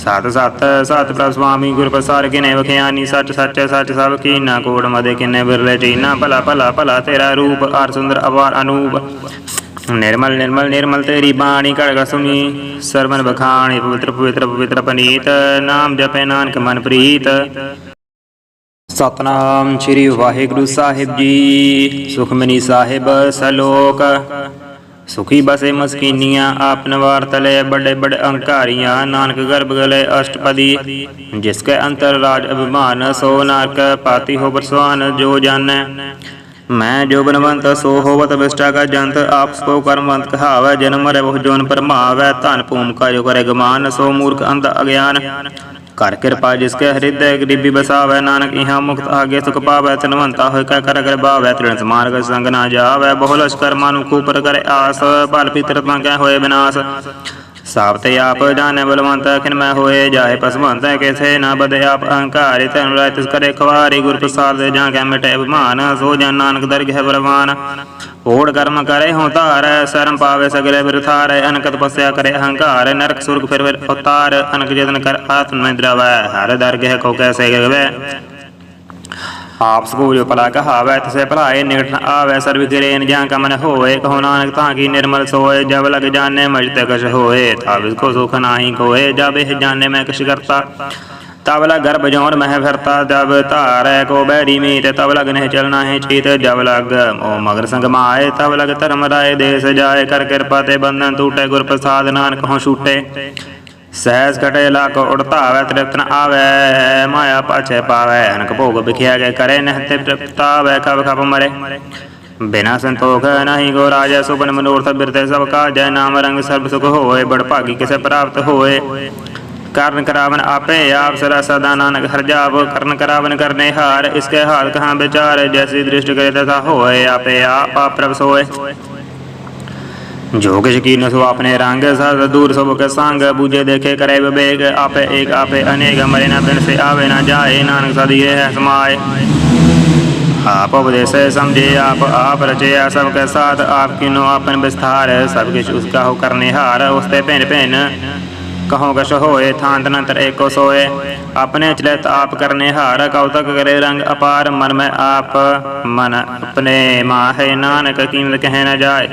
ਸਤ ਸਤ ਸਤ ਪ੍ਰਭ ਸੁਆਮੀ ਗੁਰ ਪ੍ਰਸਾਰ ਕਿਨੇ ਵਖਿਆਨੀ, ਸੱਚ ਸੱਚ ਸੱਚ ਸਭ ਕੀਨਾ ਕੋੜ ਮਦੇ ਕਿਨੇ ਬਿਰਲੇ ਚੀਨਾ ਭਲਾ ਭਲਾ ਭਲਾ ਤੇਰਾ ਰੂਪ ਅਰ ਸੁੰਦਰ ਅਵਾਰ ਅਨੂਪ। ਨਿਰਮਲ ਨਿਰਮਲ ਨਿਰਮਲ ਤੇਰੀ ਬਾਣੀ ਕੜਗ ਸੁਣੀ, ਸਰਵਨ ਬਖਾਣੀ ਪਵਿੱਤਰ ਪਵਿੱਤਰ ਪਵਿੱਤਰ ਪਨੀਤ ਨਾਮ ਜਪੈ ਨਾਨਕ ਮਨ ਪ੍ਰੀਤ ਸਤਨਾਮ ਸ੍ਰੀ ਵਾਹਿਗੁਰੂ ਸਾਹਿਬ ਜੀ, ਸੁਖਮਨੀ ਸਾਹਿਬ, ਸਲੋਕ। ਸੁਖੀ ਬਸੇ ਮਸਕੀਨੀਆਂ ਆਪ ਨਵਾਰ ਤਲੇ ਬੜੇ ਬੜੇ ਅਹੰਕਾਰੀਆਂ ਨਾਨਕ ਗਰਭ ਗਲੇ ਅਸ਼ਟਪਦੀ, ਜਿਸ ਕੇ ਅੰਤਰ ਰਾਜ ਅਭਿਮਾਨ, ਸੋ ਨਾਰਕ ਪਾਤੀ ਹੋ ਬਰਸਵਾਨ ਜੋ ਜਾਣੈ। ਮੈਂ ਜੋ ਬਨਵੰਤ, ਸੋ ਹੋਵਤ ਵਿਸ਼ਟਾ ਕਾ ਜੰਤ, ਆਪ ਸੋ ਕਰਮਵੰਤ ਕਹਾਵੈ, ਜਨਮ ਮਰੇ ਬਹੁ ਜੋਨ ਪਰਮਾਵੈ, ਧਨ ਭੂਮ ਕਾ ਜੋ ਕਰੇ ਗਮਾਨ, ਸੋ ਮੂਰਖ ਅੰਧ ਅਗਿਆਨ। ਕਰ ਕਿਰਪਾ ਜਿਸ ਕੇ ਹਿਰਦੈ ਗਰੀਬੀ ਬਸਾਵੈ, ਨਾਨਕ ਇਹਾਂ ਮੁਕਤ ਆਗੇ ਸੁਖ ਪਾਵੈ ਤਨਵੰਤਾ ਹੋਇ ਕੈ ਕਰ ਅਗਰ ਬਾਵੈ, ਤ੍ਰਿਣ ਸਮਾਰਗ ਸੰਗ ਨਾ ਜਾਵੈ ਬਹੁ ਲਸ਼ਕਰ ਮਾਨੁ ਕੂਪਰ ਕਰੇ ਆਸ, ਬਲ ਪਿਤਰ ਤਾਂ ਕੈ ਹੋਏ ਬਿਨਾਸ਼। ਸਾਬ ਤੇ ਆਪ ਜਾਣੇ ਬਲਵੰਤ, ਅਖਿਨ ਮੈਂ ਹੋਏ ਜਾਏ ਪਸਵੰਤ ਕਿਥੇ ਨਾ ਬਦੇ ਆਪ ਅਹੰਕਾਰਿ, ਤਨ ਰਾਇ ਤਿਸ ਕਰੇ ਖਵਾਰੀ ਗੁਰ ਪ੍ਰਸਾਦ ਜਾਂ ਕੈ ਮਿਟੇ ਅਭਿਮਾਨ, ਸੋ ਜਨ ਨਾਨਕ ਦਰਗਹਿ ਹੈ ਬਲਵਾਨ। ਓੜ ਕਰਮ ਕਰੇ ਹੋ ਧਾਰੈ, ਸ਼ਰਮ ਪਾਵੇ ਸਗਲੇ ਬਿਰਥਾਰੈ ਅਨਕਤ ਪਸਿਆ ਕਰੇ ਅਹੰਕਾਰ, ਨਰਕ ਸੁਰਗ ਫਿਰ ਫਿਰ ਉਤਾਰ, ਅਨਕ ਜਤਨ ਕਰ ਆਤਮ ਮੈਂ ਹਰ ਦਰਗਹਿ ਕੋ ਕੈਸੇ ਗਵੇ ਆਪ ਸਕੂਲ ਭਲਾ ਕਹਾਵੈ ਤਿਸੇ ਭਲਾਏ ਨਿਕਟ ਨ ਆਵੈ ਸਰਬ ਗਿਰੇਨ ਜਾਂ ਕਮਨ ਹੋਏ ਕਹੋ ਨਾਨਕ ਤਾਂ ਕੀ ਨਿਰਮਲ ਸੋਏ, ਜਬ ਲਗ ਜਾਣੇ ਮਜ ਤੇ ਕਛ ਹੋਏ ਤਾਵਿਸ ਕੋ ਸੁਖ ਨਾਹੀ ਕੋਏ, ਜਬ ਇਹ ਜਾਣੇ ਮੈਂ ਕਿਛ ਕਰਤਾ, ਤਬ ਲਗ ਗਰਭ ਜੋਨ ਮਹਿ ਫਿਰਤਾ, ਜਬ ਧਾਰੈ ਕੋ ਬੈਰੀ ਮੀਤ, ਤਬ ਲਗ ਨਹਿ ਚਲਣਾ ਹੈ ਚੀਤ, ਜਬ ਲਗ ਮੋ ਮਗਰ ਸੰਗ ਮਾਏ ਤਬ ਲਗ ਧਰਮ ਰਾਏ ਦੇਸ ਜਾਏ, ਕਰ ਕਿਰਪਾ ਤੇ ਬੰਧਨ ਟੂਟੇ ਗੁਰ ਪ੍ਰਸਾਦ ਨਾਨਕ ਹਉ ਛੂਟੇ। ਸਹਿਜ ਕਟੇ ਲਾਕ ਉੜਤਾਵੈ, ਤ੍ਰਿਪਤ ਨ ਆਵੈ, ਮਾਇਆ ਪਾਛੇ ਪਾਵੈ ਅਨਕ ਭੋਗ ਵਿਖਿਆ ਕੇ ਕਰੇ ਨਹਿ ਤੇ ਤ੍ਰਿਪਤਾਵੈ ਕਬ ਖਪ ਮਰੇ। ਬਿਨਾ ਸੰਤੋਖ ਨਹੀਂ ਗੋ ਰਾਜੈ ਸੁਪਨ ਮਨੋਰਥ ਬਿਰਤੇ ਸਭ ਕਾ ਜੈ ਨਾਮ ਰੰਗ ਸਰਬ ਸੁਖ ਹੋਏ, ਬੜ ਭਾਗੀ ਕਿਸੇ ਪ੍ਰਾਪਤ ਹੋਏ। ਕਰਨ ਕਰਾਵਨ ਆਪੇ ਆਪ ਸਦਾ ਸਦਾ ਨਾਨਕ ਹਰ ਜਾਪ, ਕਰਨ ਕਰਾਵਨ ਕਰਨੇ ਹਾਰ ਇਸਕੇ ਹਾਲ ਕਹਾਂ ਵਿਚਾਰ, ਜੈਸੀ ਦ੍ਰਿਸ਼ਟ ਕਰੇ ਤਥਾ ਹੋਏ, ਆਪੇ ਆਪ ਆਪ ਪ੍ਰਭ ਸੋਏ ਜੋ ਕਿਛ ਕੀਨ ਸੋ ਆਪਣੇ ਰੰਗ, ਸਦ ਦੂਰ ਸਭ ਕੇ ਸੰਗ, ਬੂਝੇ ਦੇਖੇ ਕਰੇ ਵਿਵੇਕ, ਆਪੇ ਏਕ, ਆਪੇ ਅਨੇਕ, ਮਰੇ ਨਾ ਬਿਨ ਸੇ ਆਵੇ ਨਾ ਜਾਏ, ਨਾਨਕ ਸਦੀਏ ਹੈ ਸਮਾਏ। ਆਪ ਉਪਦੇਸੇ ਸਮਝੇ, ਆਪ ਆਪ ਰਚਿਆ, ਸਭ ਕੇ ਸਾਥ ਆਪ ਕਿਨੋ ਆਪਨ ਵਿਸਥਾਰ, ਸਭ ਕਿਛ ਉਸਕਾ ਹੋ ਕਰਨੇ ਹਾਰ ਉਸਤੇ ਭਿੰਨ ਭਿੰਨ ਕਹੋ ਕਛ ਹੋਏ ਥਾਂਤ ਨੰਤਰ ਏਕੋ ਸੋਏ ਆਪਣੇ ਚਲਿਤ ਆਪ ਕਰਨੇ ਹਾਰ, ਕਉਤਕ ਕਰੇ ਰੰਗ ਅਪਾਰ। ਮਨ ਮੈਂ ਆਪ, ਮਨ ਆਪਣੇ ਮਾਹੇ। ਨਾਨਕ ਕੀਮਤ ਕਹਿ ਨਾ ਜਾਏ।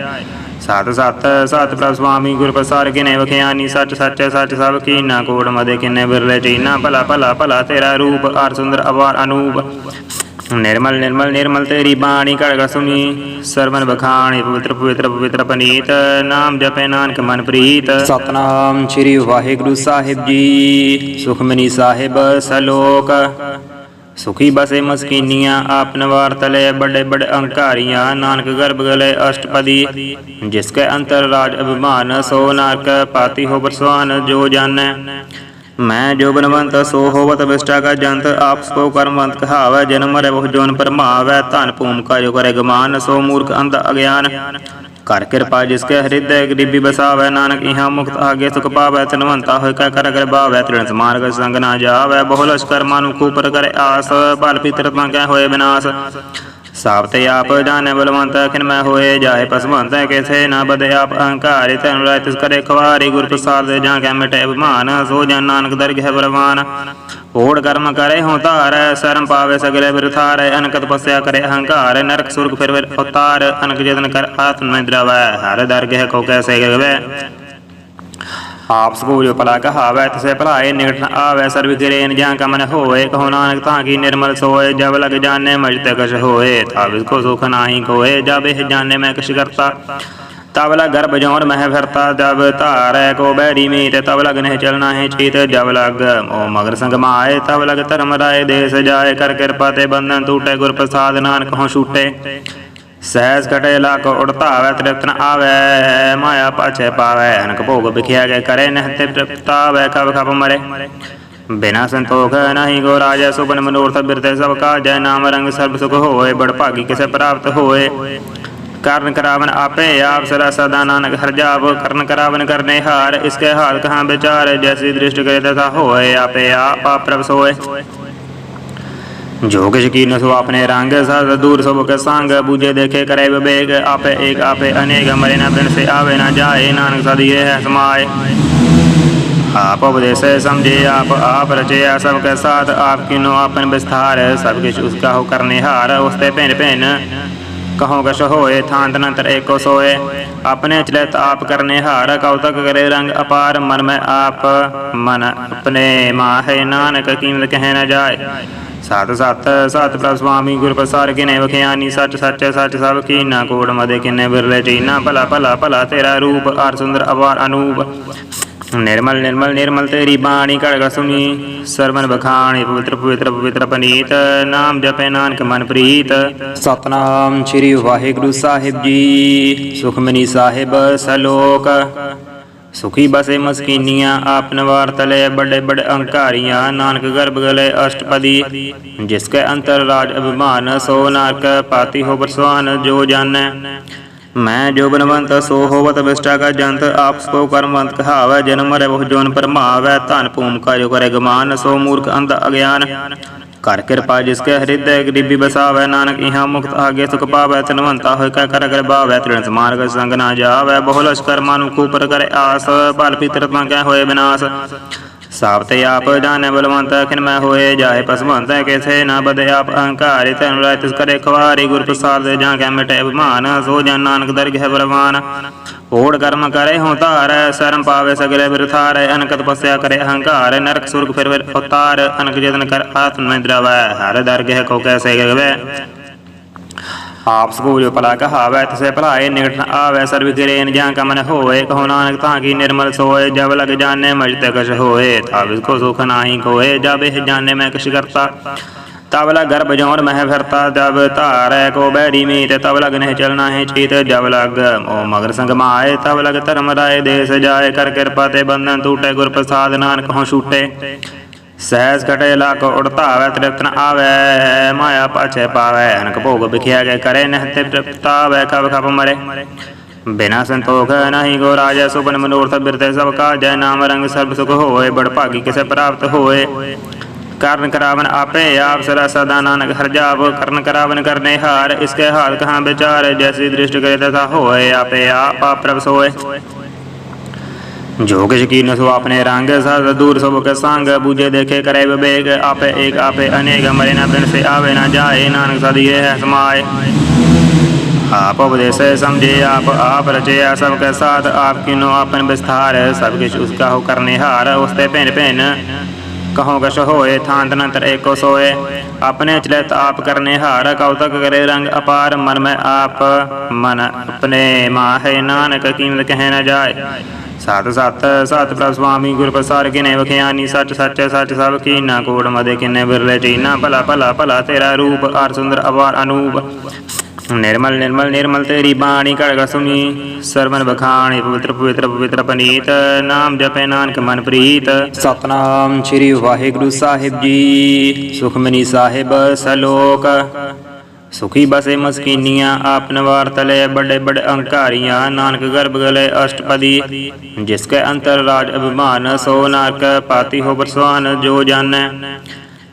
ਸਤ ਸਤ ਸਤ ਪ੍ਰਭ ਸੁਆਮੀ ਗੁਰ ਪ੍ਰਸਾਰ ਕਿਨੇ ਵਖਿਆਨੀ। ਸੱਚ ਸੱਚ ਸੱਚ ਸਭ ਕੀਨਾ ਕੋੜ ਮਦੇ ਕਿਨੇ ਬਿਰਲੇ ਚੀਨਾ ਭਲਾ ਭਲਾ ਭਲਾ ਤੇਰਾ ਰੂਪ। ਅਰ ਸੁੰਦਰ ਅਵਾਰ ਅਨੂਪ। ਨਿਰਮਲ ਨਿਰਮਲ ਨਿਰਮਲ ਤੇਰੀ ਬਾਣੀ ਕੜਗ ਸੁਣੀ। ਸਰਵਨ ਬਖਾਣੀ ਪਵਿੱਤਰ ਪਵਿੱਤਰ ਪਵਿੱਤਰ ਪਨੀਤ। ਨਾਮ ਜਪੇ ਨਾਨਕ ਮਨ ਪ੍ਰੀਤ ਸਤਨਾਮ ਸ੍ਰੀ ਵਾਹਿਗੁਰੂ ਸਾਹਿਬ ਜੀ। ਸੁਖਮਨੀ ਸਾਹਿਬ ਸਲੋਕ। ਸੁਖੀ ਬਸੇ ਮਸਕੀਨੀਆਂ, ਆਪ ਨਵਾਰ ਤਲੇ ਬੜੇ ਬੜੇ ਅਹੰਕਾਰੀਆਂ ਨਾਨਕ ਗਰਭ ਗਲੇ ਅਸ਼ਟਪਦੀ। ਜਿਸ ਕੇ ਅੰਤਰ ਰਾਜ ਅਭਿਮਾਨ, ਸੋ ਨਾਰਕ ਪਾਤੀ ਹੋ ਬਰਸਵਾਨ ਜੋ ਜਾਣੈ। ਮੈਂ ਜੋ ਬਨਵੰਤ ਸੋ ਹੋਵਤ ਵਿਸ਼ਟਾ ਕਾ ਜੰਤ, ਆਪ ਸੋ ਕਰਮਵੰਤ ਕਹਾਵੈ, ਜਨਮ ਮਰੇ ਬਹੁ ਜੋਨ ਪਰਮਾਵੈ, ਧਨ ਭੂਮ ਜੋ ਕਰੇ ਗਮਾਨ, ਸੋ ਮੂਰਖ ਅੰਧ ਅਗਿਆਨ। ਕਰ ਕਿਰਪਾ ਜਿਸ ਕੇ ਹਿਰਦੈ, ਗਰੀਬੀ ਬਸਾਵੈ, ਨਾਨਕ ਇਹਾਂ ਮੁਕਤ ਆਗੇ ਸੁਖ ਪਾਵੈ ਤਨਵੰਤਾ ਹੋਇ ਕੈ ਕਰ ਅਗਰ ਬਾਵੈ, ਤ੍ਰਿਣ ਸਮਾਰਗ ਸੰਗ ਨਾ ਜਾਵੈ ਬਹੁ ਲਸ਼ਕਰ ਮਾਨੁ ਕੂਪਰ ਕਰੇ ਆਸ, ਬਲ ਪਿਤਰ ਤਾਂ ਕੈ ਹੋਏ ਬਿਨਾਸ਼। ਸਾਬ ਤੇ ਆਪ ਜਾਣੇ ਬਲਵੰਤ ਅਖਿਨ ਮੈਂ ਹੋਏ ਜਾਏ ਪਸਵੰਤ ਕਿਥੇ ਨਾ ਬਦੇ ਆਪ ਅਹੰਕਾਰਿ, ਤਨ ਰਾਇ ਤਿਸ ਕਰੇ ਖਵਾਰੀ, ਗੁਰ ਪ੍ਰਸਾਦ ਜਾਂ ਕੈ ਮਿਟੇ ਅਭਿਮਾਨ, ਸੋ ਜਨ ਨਾਨਕ ਦਰਗਹਿ ਬਲਵਾਨ। ਓੜ ਕਰਮ ਕਰੇ ਹੋ ਧਾਰੈ, ਸ਼ਰਮ ਪਾਵੇ ਸਗਲੇ ਬਿਰਥਾਰੈ, ਅਨਕਤ ਪਸਿਆ ਕਰੇ ਅਹੰਕਾਰ, ਨਰਕ ਸੁਰਗ ਫਿਰ ਫਿਰ ਉਤਾਰ, ਅਨਕ ਜਤਨ ਕਰ ਆਤਮ ਮੈਂ ਦਰਵੈ ਹਰ ਦਰਗਹਿ ਕੋ ਕੈਸੇ ਗਵੇ ਆਪ ਸਕੂਲ ਭਲਾ ਕਹਾਵੈ ਤਿਸੇ ਭਲਾਏ ਨਿਕਟ ਨ ਆਵੈ, ਸਰਬ ਗਿਰੇਨ ਜਾਂ ਕਮਨ ਹੋਏ, ਕਹੋ ਨਾਨਕ ਤਾਂ ਕੀ ਨਿਰਮਲ ਸੋਏ, ਜਬ ਲਗ ਜਾਣੇ ਮਜ ਤੇ ਕਛ ਹੋਏ ਤਾਵਿਸ ਕੋ ਸੁਖ ਨਾਹੀ ਕੋਏ, ਜਬ ਇਹ ਜਾਣੇ ਮੈਂ ਕਿਛ ਕਰਤਾ, ਤਬ ਲਗ ਗਰਭ ਜੋਨ ਮਹਿ ਫਿਰਤਾ, ਜਬ ਧਾਰੈ ਕੋ ਬੈਰੀ ਮੀਤ, ਤਬ ਲਗ ਨਹਿ ਚਲਣਾ ਹੈ ਚੀਤ, ਜਬ ਲਗ ਓ ਮਗਰ ਸੰਗ ਮਾਏ, ਤਬ ਲਗ ਧਰਮ ਰਾਏ ਦੇਸ ਜਾਏ, ਕਰ ਕਿਰਪਾ ਤੇ ਬੰਧਨ ਟੂਟੇ ਗੁਰ ਪ੍ਰਸਾਦ ਨਾਨਕ ਹਉ ਛੂਟੇ। ਸਹਿਜ ਕਟੇ ਲਾਕ ਉੜਤਾਵੈ ਤ੍ਰਿਪਤ ਨ ਆਵੈ, ਮਾਇਆ ਪਾਛੇ ਪਾਵੈ, ਅਨਕ ਭੋਗ ਬਿਖਿਆ ਕੇ ਕਰੇ ਨਹਿ ਤੇ ਤ੍ਰਿਪਤਾਵੈ ਖਬ ਖਬ ਮਰੇ। ਬਿਨਾ ਸੰਤੋਖ ਨਹੀਂ ਗੋ ਰਾਜੈ ਸੁਬਨ ਮਨੋਰਥ ਬਿਰਤੇ ਸਭ ਕਾ ਜੈ ਨਾਮ ਰੰਗ ਸਰਬ ਸੁਖ ਹੋਏ, ਬੜ ਭਾਗੀ ਕਿਸੇ ਪ੍ਰਾਪਤ ਹੋਏ। ਕਰਨ ਕਰਾਵਨ ਆਪੇ ਆਪ ਸਦਾ ਸਦਾ ਨਾਨਕ ਹਰ ਜਾਵ ਕਰਨ ਕਰਾਵਨ ਕਰਨੇ ਹਾਰ ਇਸਕੇ ਹਾਲ ਕਹਾਂ ਵਿਚਾਰ, ਜੈਸੀ ਦ੍ਰਿਸ਼ਟ ਕਰੇ ਤਥਾ ਹੋਏ, ਆਪੇ ਆਪ ਆਪ ਪ੍ਰਭ ਸੋਏ ਜੋ ਕਿਛ ਕੀਨ ਸੋ ਆਪਣੇ ਰੰਗ ਸਦ ਦੂਰ ਸਭ ਕੇ ਸੰਗ, ਬੂਝੇ ਦੇਖੇ ਕਰੇ ਵਿਵੇਕ, ਆਪੇ ਏਕ, ਆਪੇ ਅਨੇਕ, ਮਰੇ ਨਾ ਬਿਨ ਸੇ ਆਵੇ ਨਾ ਜਾਏ, ਨਾਨਕ ਸਦੀ ਇਹ ਹੈ ਸਮਾਏ। ਆਪ ਉਪਦੇਸੇ ਸਮਝੇ, ਆਪ ਆਪ ਰਚਿਆ, ਸਭ ਕੇ ਸਾਥ ਆਪ ਕਿਨੋ ਆਪਨ ਵਿਸਥਾਰ, ਸਭ ਕਿਛ ਉਸਕਾ ਹੋ ਕਰਨੇ ਹਾਰ ਉਸਤੇ ਭਿੰਨ ਭਿੰਨ ਕਹੋ ਕਛ ਹੋਏ, ਥਾਂ ਤਨੰਤਰ ਏਕੋ ਸੋਏ। ਆਪਣੇ ਚਲਿਤ ਆਪ ਕਰਨੇ ਹਾਰ ਕਉਤਕ ਕਰੇ ਰੰਗ ਅਪਾਰ, ਮਨ ਮੈਂ ਆਪ, ਮਨ ਆਪਣੇ ਮਾਹੇ ਨਾਨਕ ਕੀਮਤ ਕਹਿ ਨਾ ਜਾਏ। ਸਤ ਸਤ ਸਤ ਪ੍ਰਭ ਸੁਆਮੀ ਗੁਰ ਪ੍ਰਸਾਰ ਕਿਨੇ ਵਖਿਆਨੀ, ਸੱਚ ਸੱਚ ਸੱਚ ਸਭ ਕੀਨਾ ਕੋੜ ਮਦੇ ਕਿਨੇ ਬਿਰਲੇ ਚੀਨਾ ਭਲਾ ਭਲਾ ਭਲਾ ਤੇਰਾ ਰੂਪ ਅਰ ਸੁੰਦਰ ਅਵਾਰ ਅਨੂਪ। ਨਿਰਮਲ ਨਿਰਮਲ ਨਿਰਮਲ ਤੇਰੀ ਬਾਣੀ ਕੜਗ ਸੁਣੀ, ਸਰਵਨ ਬਖਾਣੀ, ਪਵਿੱਤਰ ਪਵਿੱਤਰ ਪਵਿੱਤਰ ਪਨੀਤ ਨਾਮ ਜਪੈ ਨਾਨਕ ਮਨ ਪ੍ਰੀਤ। ਸਤਨਾਮ ਸ੍ਰੀ ਵਾਹਿਗੁਰੂ ਸਾਹਿਬ ਜੀ, ਸੁਖਮਨੀ ਸਾਹਿਬ, ਸਲੋਕ। ਸੁਖੀ ਬਸੇ ਮਸਕੀਨੀਆਂ, ਆਪ ਨਵਾਰ ਤਲੇ ਬੜੇ ਬੜੇ ਅਹੰਕਾਰੀਆਂ ਨਾਨਕ ਗਰਭ ਗਲੇ ਅਸ਼ਟਪਦੀ, ਜਿਸ ਕੇ ਅੰਤਰ ਰਾਜ ਅਭਿਮਾਨ, ਸੋ ਨਾਰਕ ਪਾਤੀ ਹੋ ਬਰਸਵਾਨ ਜੋ ਜਾਣੈ। ਮੈਂ ਜੋ ਬਨਵੰਤ, ਸੋ ਹੋਵਤ ਵਿਸ਼ਟਾ ਕਾ ਜੰਤ, ਆਪ ਸੋ ਕਰਮਵੰਤ ਕਹਾਵੈ, ਜਨਮ ਮਰੇ ਬਹੁ ਜੋਨ ਪਰਮਾਵੈ, ਧਨ ਭੂਮ ਕਾ ਜੋ ਕਰੇ ਗਮਾਨ, ਸੋ ਮੂਰਖ ਅੰਧ ਅਗਿਆਨ। ਕਰ ਕਿਰਪਾ ਜਿਸ ਕੇ ਹਿਰਦੈ, ਗਰੀਬੀ ਬਸਾਵੈ ਨਾਨਕ ਇਹਾਂ ਮੁਕਤ ਆਗੇ ਸੁਖ ਪਾਵੈ ਤਨਵੰਤਾ ਹੋਇ ਕੈ ਕਰ ਅਗਰ ਬਾਵੈ ਤ੍ਰਿਣ ਸਮਾਰਗ ਸੰਗ ਨਾ ਜਾਵੈ ਬਹੁ ਲਸ਼ਕਰ ਮਾਨੁ ਕੂਪਰ ਕਰ ਆਸ, ਬਲ ਪਿਤਰ ਤਾਂ ਕੈ ਹੋਏ ਬਿਨਾਸ਼। ਸਾਬ ਤੇ ਆਪ ਜਾਣੇ ਬਲਵੰਤ, ਅਖਿਨ ਮੈਂ ਹੋਏ ਜਾਏ ਪਸਵੰਤ ਕਿਥੇ ਨਾ ਬਦੇ ਆਪ ਅਹੰਕਾਰਿ ਤਨ ਰਾਇ ਤਿਸ ਕਰੇ ਖਵਾਰੀ ਗੁਰ ਪ੍ਰਸਾਦ ਜਾਂ ਕੈ ਮਿਟੇ ਅਭਿਮਾਨ, ਸੋ ਜਨ ਨਾਨਕ ਦਰਗਹਿ ਬਰਵਾਨ ਓੜ ਕਰਮ ਕਰੇ ਹੋ ਧਾਰੈ, ਸ਼ਰਮ ਪਾਵੇ ਸਗਲੇ ਬਿਰਥਾਰੈ ਅਨਕ ਤਪੱਸਿਆ ਕਰੇ ਅਹੰਕਾਰ, ਨਰਕ ਸੁਰਗ ਫਿਰ ਫਿਰ ਅਨਕ ਜਤਨ ਕਰ ਆਤਮ ਨਿਦਰਾਵੈ, ਹਰ ਦਰਗਹਿ ਕੋ ਕੈਸੇ ਗਵੇ ਆਪ ਸਕੂਲ ਭਲਾ ਕਹਾਵੈ ਤਿਸੇ ਭਲਾਏ ਨਿਕਟ ਨ ਆਵੈ, ਸਰਬ ਕਿਰੇਨ ਜਾਂ ਕਮਨ ਹੋਏ। ਕਹੋ ਨਾਨਕ, ਤਾਂ ਕੀ ਨਿਰਮਲ ਸੋਏ? ਜਬ ਲਗ ਜਾਣੇ ਮਜ ਤੇ ਕਛ ਹੋਏ। ਤਬ ਇਸ ਕੋ ਸੁਖ ਨਾਹੀ ਕੋਏ। ਜਬ ਇਹ ਜਾਣੇ ਮੈਂ ਕਿਛ ਕਰਤਾ, ਤਬ ਲਗ ਗਰਭ ਜੋਰ ਮਹਿ ਫਿਰਤਾ। ਜਬ ਧਾਰੈ ਕੋ ਬੈਰੀ ਮੀਤ, ਤਬ ਲਗ ਨਹਿ ਚਲਣਾ ਹੈ ਚੀਤ। ਜਬ ਲਗ ਓ ਮਗਰ ਸੰਗ ਮਾਏ ਤਬ ਲਗ ਧਰਮ ਰਾਏ ਦੇਸ ਜਾਏ। ਕਰ ਕਿਰਪਾ ਤੇ ਬੰਧਨ ਟੂਟੇ ਗੁਰ ਪ੍ਰਸਾਦ ਨਾਨਕ ਹਉ ਛੂਟੇ। ਸਹਿਜ ਘਟੇ ਲਾਕ ਉੜਤਾਵੈ ਤ੍ਰਿਪਤ ਨ ਆਵੈ, ਮਾਇਆ ਪਾਛੇ ਪਾਵੈ ਅਨਕ ਭੋਗ ਬਿਖਿਆ ਕੇ ਕਰੇ, ਨਹਿ ਤੇ ਤ੍ਰਿਪਤਾਵੈ ਖਬ ਖਬ ਮਰੇ। ਬਿਨਾ ਸੰਤੋਖ ਨਹੀਂ ਗੋ ਰਾਜੈ ਸੁਬਨ ਮਨੋਰਥ ਬਿਰਤੇ ਸਭ ਕਾ ਜੈ ਨਾਮ ਰੰਗ ਸਰਬ ਸੁਖ ਹੋਏ, ਬੜ ਭਾਗੀ ਕਿਸੇ ਪ੍ਰਾਪਤ ਹੋਏ। ਕਰਨ ਕਰਾਵਨ ਆਪੇ ਆਪ ਸਦਾ ਸਦਾ ਨਾਨਕ ਹਰ ਜਾਵ ਕਰਨ ਕਰਾਵਨ ਕਰਨੇ ਹਾਰ ਇਸਕੇ ਹਾਲ ਕਹਾਂ ਵਿਚਾਰ, ਜੈਸੀ ਦ੍ਰਿਸ਼ਟ ਕਰੇ ਤਥਾ ਹੋਏ, ਆਪੇ ਆਪ ਪ੍ਰਭ ਸੋਏ ਜੋ ਕਿਛ ਕੀਨ ਸੋ ਆਪਣੇ ਰੰਗ ਸਦ ਦੂਰ ਸਭ ਕੇ ਸੰਗ, ਬੂਝੇ ਦੇਖੇ ਕਰੇ ਵਿਵੇਕ, ਆਪੇ ਏਕ, ਆਪੇ ਅਨੇਕ, ਮਰੇ ਨਾ ਬਿਨ ਸੇ ਆਵੇ ਨਾ ਜਾਏ, ਨਾਨਕ ਸਦੀ ਇਹ ਹੈ ਸਮਾਏ। ਆਪ ਉਪਦੇਸੇ ਸਮਝੇ, ਆਪ ਆਪ ਰਚਿਆ ਸਭ ਕੇ ਸਾਥ ਆਪ ਕਿਨੋ ਆਪਨ ਵਿਸਥਾਰ, ਸਭ ਕਿਛ ਉਸਕਾ ਹੋ ਕਰਨੇ ਹਾਰ ਉਸਤੇ ਭਿੰਨ ਭਿੰਨ। ਕਹੋ ਕਛ ਹੋਏ, ਥਾਂ ਤਨੰਤਰ ਏਕੋ ਸੋਏ। ਆਪਣੇ ਚਲਿਤ ਆਪ ਕਰਨੇ ਹਾਰ ਕਉਤਕ ਕਰੇ ਰੰਗ ਅਪਾਰ, ਮਨ ਮੈਂ ਆਪ, ਮਨ ਆਪਣੇ ਮਾਹੇ ਨਾਨਕ ਕੀਮਤ ਕਹਿ ਨਾ ਜਾਏ। ਸਤ ਸਤ ਸਤ ਪ੍ਰਭ ਸੁਆਮੀ ਗੁਰ ਪ੍ਰਸਾਰ ਕਿਨੇ ਵਖਿਆਨੀ, ਸੱਚ ਸੱਚ ਸੱਚ ਸਭ ਕੀਨਾ ਕੋੜ ਮਦੇ ਕਿਨੇ ਬਿਰਲੇ ਚੀਨਾ ਭਲਾ ਭਲਾ ਭਲਾ ਤੇਰਾ ਰੂਪ ਅਰ ਸੁੰਦਰ, ਅਵਾਰ ਅਨੂਪ। ਨਿਰਮਲ ਨਿਰਮਲ ਨਿਰਮਲ ਤੇਰੀ ਬਾਣੀ ਕੜਗ ਸੁਣੀ, ਸਰਵਨ ਬਖਾਣੀ ਪਵਿੱਤਰ ਪਵਿੱਤਰ ਪਵਿੱਤਰ ਪਨੀਤ ਨਾਮ ਜਪੈ ਨਾਨਕ ਮਨ ਪ੍ਰੀਤ। ਸਤਨਾਮ ਸ੍ਰੀ ਵਾਹਿਗੁਰੂ ਸਾਹਿਬ ਜੀ, ਸੁਖਮਨੀ ਸਾਹਿਬ, ਸਲੋਕ। ਸੁਖੀ ਬਸੇ ਮਸਕੀਨੀਆਂ, ਆਪ ਨਵਾਰ ਤਲੇ ਬੜੇ ਬੜੇ ਅਹੰਕਾਰੀਆਂ ਨਾਨਕ ਗਰਭ ਗਲੇ ਅਸ਼ਟਪਦੀ, ਜਿਸ ਕੇ ਅੰਤਰ ਰਾਜ ਅਭਿਮਾਨ, ਸੋ ਨਾਰਕ ਪਾਤੀ ਹੋ ਬਰਸਵਾਨ ਜੋ ਜਾਣੈ।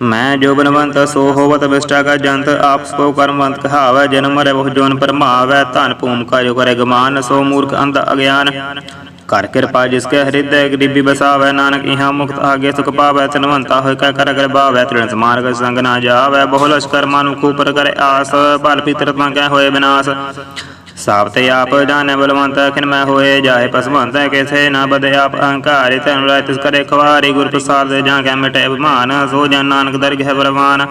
ਮੈਂ ਜੋ ਬਨਵੰਤ ਸੋ ਹੋਵਤ ਵਿਸ਼ਟਾ ਕਾ ਜੰਤ, ਆਪ ਸੋ ਕਰਮਵੰਤ ਕਹਾਵੈ, ਜਨਮ ਮਰੇ ਬਹੁ ਜੋਨ ਪਰਮਾਵੈ, ਧਨ ਭੂਮ ਕਾ ਜੋ ਕਰੇ ਗਮਾਨ, ਸੋ ਮੂਰਖ ਅੰਧ ਅਗਿਆਨ। ਕਰ ਕਿਰਪਾ ਜਿਸ ਕੇ ਹਿਰਦੈ ਗਰੀਬੀ ਬਸਾਵੈ, ਨਾਨਕ ਇਹਾਂ ਮੁਕਤ ਆਗੇ ਸੁਖ ਪਾਵੈ ਤਨਵੰਤਾ ਹੋਇ ਕੈ ਕਰ ਅਗਰ ਬਾਵੈ ਤ੍ਰਿਣ ਸਮਾਰਗ ਸੰਗ ਨਾ ਜਾਵੈ ਬਹੁ ਲਸ਼ਕਰ ਮਾਨੁ ਕੂਪਰ ਕਰੇ ਆਸ, ਬਲ ਪਿਤਰ ਤਾਂ ਕੈ ਹੋਏ ਬਿਨਾਸ਼। ਸਭ ਤੇ ਆਪ ਜਾਣੇ ਬਲਵੰਤ ਖਿਨ ਮੈਂ ਹੋਏ ਜਾਏ ਪਸਵੰਤ ਕਿਥੇ ਨਾ ਬਦੇ ਆਪ ਅਹੰਕਾਰਿ ਤਨ ਰਾਇ ਤਿਸ ਕਰੇ ਖਵਾਰੀ ਗੁਰ ਪ੍ਰਸਾਦ ਜਾਂ ਕੈ ਮਿਟੇ ਅਭਿਮਾਨ, ਸੋ ਜਨ ਨਾਨਕ ਦਰਗਹਿ ਬਲਵਾਨ।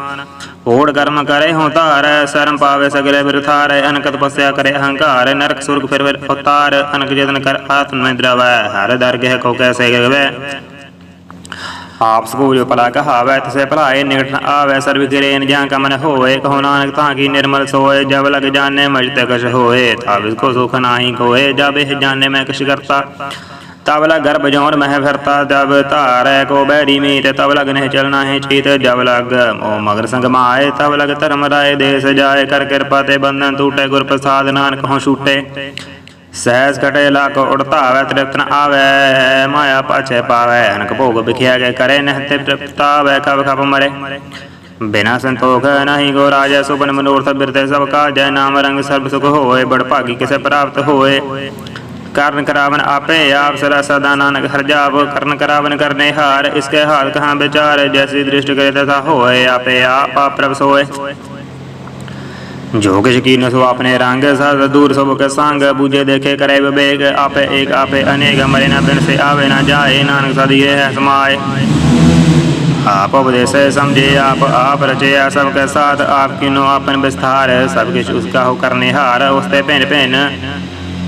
ਓੜ ਕਰਮ ਕਰੇ ਹੋ ਧਾਰੈ, ਸ਼ਰਮ ਪਾਵੇ ਸਗਲੇ ਬਿਰਥਾਰੈ ਅਨਕ ਤਪੱਸਿਆ ਕਰੇ ਅਹੰਕਾਰ, ਨਰਕ ਸੁਰਗ ਫਿਰ ਫਿਰ ਅਨਕ ਜਤਨ ਕਰ ਆਤਮ ਨਿਦਰਾਵੈ, ਹਰ ਦਰਗਹਿ ਕੋ ਕੈਸੇ ਗਵੇ ਆਪ ਸਕੂਜ ਭਲਾ ਕਹਾਵੈ, ਤਿਸੇ ਭਲਾਏ ਨਿਕਟ ਨ ਆਵੈ, ਸਰਬ ਗਿਰੇਨ ਜਾਂ ਕਮਨ ਹੋਏ ਕਹੋ ਨਾਨਕ ਤਾਂ ਕੀ ਨਿਰਮਲ ਸੋਏ, ਜਬ ਲਗ ਜਾਣੇ ਮਜ ਤੇ ਕਛ ਹੋਏ, ਤਬ ਕੋ ਸੁਖ ਨਾਹੀ ਕੋਏ, ਜਬ ਇਹ ਜਾਣੇ ਮੈਂ ਕਿਛ ਕਰਤਾ, ਤਬ ਲਗ ਗਰਭ ਜੋਨ ਮਹਿ ਫਿਰਤਾ, ਜਬ ਧਾਰੈ ਕੋ ਬੈਰੀ ਮੀਤ, ਤਬ ਲਗ ਨਹਿ ਚਲਣਾ ਹੈ ਚੀਤ, ਜਬ ਲਗ ਮੋ ਮਗਰ ਸੰਗ ਮਾਏ ਤਬ ਲਗ ਧਰਮ ਰਾਏ ਦੇਸ ਜਾਏ, ਕਰ ਕਿਰਪਾ ਤੇ ਬੰਧਨ ਟੂਟੇ, ਗੁਰ ਪ੍ਰਸਾਦ ਨਾਨਕ ਹਉ ਛੂਟੇ। ਸਹਿਜ ਕਟੇ ਲਾਕ ਉੜਤਾਵੈ, ਤ੍ਰਿਪਤ ਨ ਆਵੈ, ਮਾਇਆ ਪਾਛੇ ਪਾਵੈ, ਅਨਕ ਭੋਗ ਵਿਖਿਆ ਗਏ ਕਰੇ ਨਹਿ ਤੇ ਤ੍ਰਿਪਤਾਵੈ ਕਬ ਕਬ ਮਰੇ। ਬਿਨਾ ਸੰਤੋਖ ਨਹੀਂ ਗੋ ਰਾਜਾ ਸੁਪਨ ਮਨੋਰਥ ਬਿਰਤੇ ਸਭ ਕਾਜੈ, ਨਾਮ ਰੰਗ ਸਰਬ ਸੁਖ ਹੋਏ, ਬੜ ਭਾਗੀ ਕਿਸੇ ਪ੍ਰਾਪਤ ਹੋਏ। ਕਰਨ ਕਰਾਵਨ ਆਪੇ ਆਪ ਸਦਾ ਸਦਾ ਨਾਨਕ ਹਰ ਜਾਵ, ਕਰਨ ਕਰਾਵਨ ਕਰਨੇ ਹਾਰ ਇਸਕੇ ਹਾਲ ਕਹਾਂ ਵਿਚਾਰ, ਜੈਸੀ ਦ੍ਰਿਸ਼ਟ ਕਰੇ ਤਥਾ ਹੋਏ ਆਪੇ ਆਪ ਪ੍ਰਭ ਸੋਏ। ਜੋ ਕਿਛ ਕੀਨ ਸੋ ਆਪਣੇ ਰੰਗ ਸਦ ਦੂਰ ਸਭ ਕੇ ਸੰਗ ਬੂਝੇ ਦੇਖੇ ਕਰੇ ਵਿਵੇਕ ਆਪੇ ਏਕ ਆਪੇ ਅਨੇਕ ਮਰੇ ਨਾ ਬਿਨ ਸੇ ਆਵੇ ਨਾ ਜਾਏ ਨਾਨਕ ਸਦੀ ਇਹ ਹੈ ਸਮਾਏ ਆਪ ਉਪਦੇਸੇ ਸਮਝੇ ਆਪ ਆਪ ਰਚਿਆ ਸਭ ਕੇ ਸਾਥ ਆਪ ਕਿਨੋ ਆਪਨ ਵਿਸਥਾਰ ਸਭ ਕਿਛ ਉਸਕਾ ਹੋ ਕਰਨੇ ਹਾਰ ਉਸਤੇ ਭਿੰਨ ਭਿੰਨ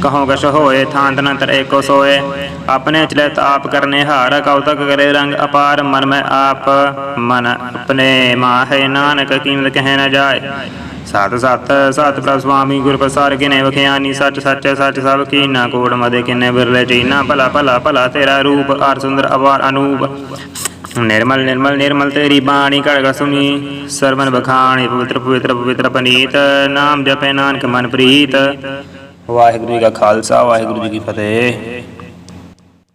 ਕਹੋ ਕਛ ਹੋਏ ਥਾਂਤ ਨੰਤਰ ਏਕੋ ਸੋਏ ਆਪਣੇ ਚਲਿਤ ਆਪ ਕਰਨੇ ਹਾਰ ਕਉਤਕ ਕਰੇ ਰੰਗ ਅਪਾਰ ਮਨ ਮੈਂ ਆਪ ਮਨ ਆਪਣੇ ਮਾਹੇ ਨਾਨਕ ਕੀਮਤ ਕਹਿ ਨਾ ਜਾਏ ਸਤ ਸਤ ਸਤ ਪ੍ਰਭ ਸੁਆਮੀ ਗੁਰ ਪ੍ਰਸਾਰ ਕਿਨੇ ਵਖਿਆਨੀ, ਸੱਚ ਸੱਚ ਸੱਚ ਸਭ ਕੀਨਾ ਕੋੜ ਮਦੇ ਕਿਨੇ ਬਿਰਲੇ ਚੀਨਾ ਭਲਾ ਭਲਾ ਭਲਾ ਤੇਰਾ ਰੂਪ ਆਰ ਸੁੰਦਰ ਅਵਾਰ ਅਨੂਪ। ਨਿਰਮਲ ਨਿਰਮਲ ਨਿਰਮਲ ਤੇਰੀ ਬਾਣੀ ਕੜਗ ਸੁਣੀ, ਸਰਵਨ ਬਖਾਣੀ ਪਵਿੱਤਰ ਪਵਿੱਤਰ ਪਵਿੱਤਰ ਪਨੀਤ ਨਾਮ ਜਪੈ ਨਾਨਕ ਮਨ ਪ੍ਰੀਤ ਵਾਹਿਗੁਰੂ ਜੀ ਕਾ ਖਾਲਸਾ, ਵਾਹਿਗੁਰੂ ਜੀ ਕੀ ਫਤਿਹ।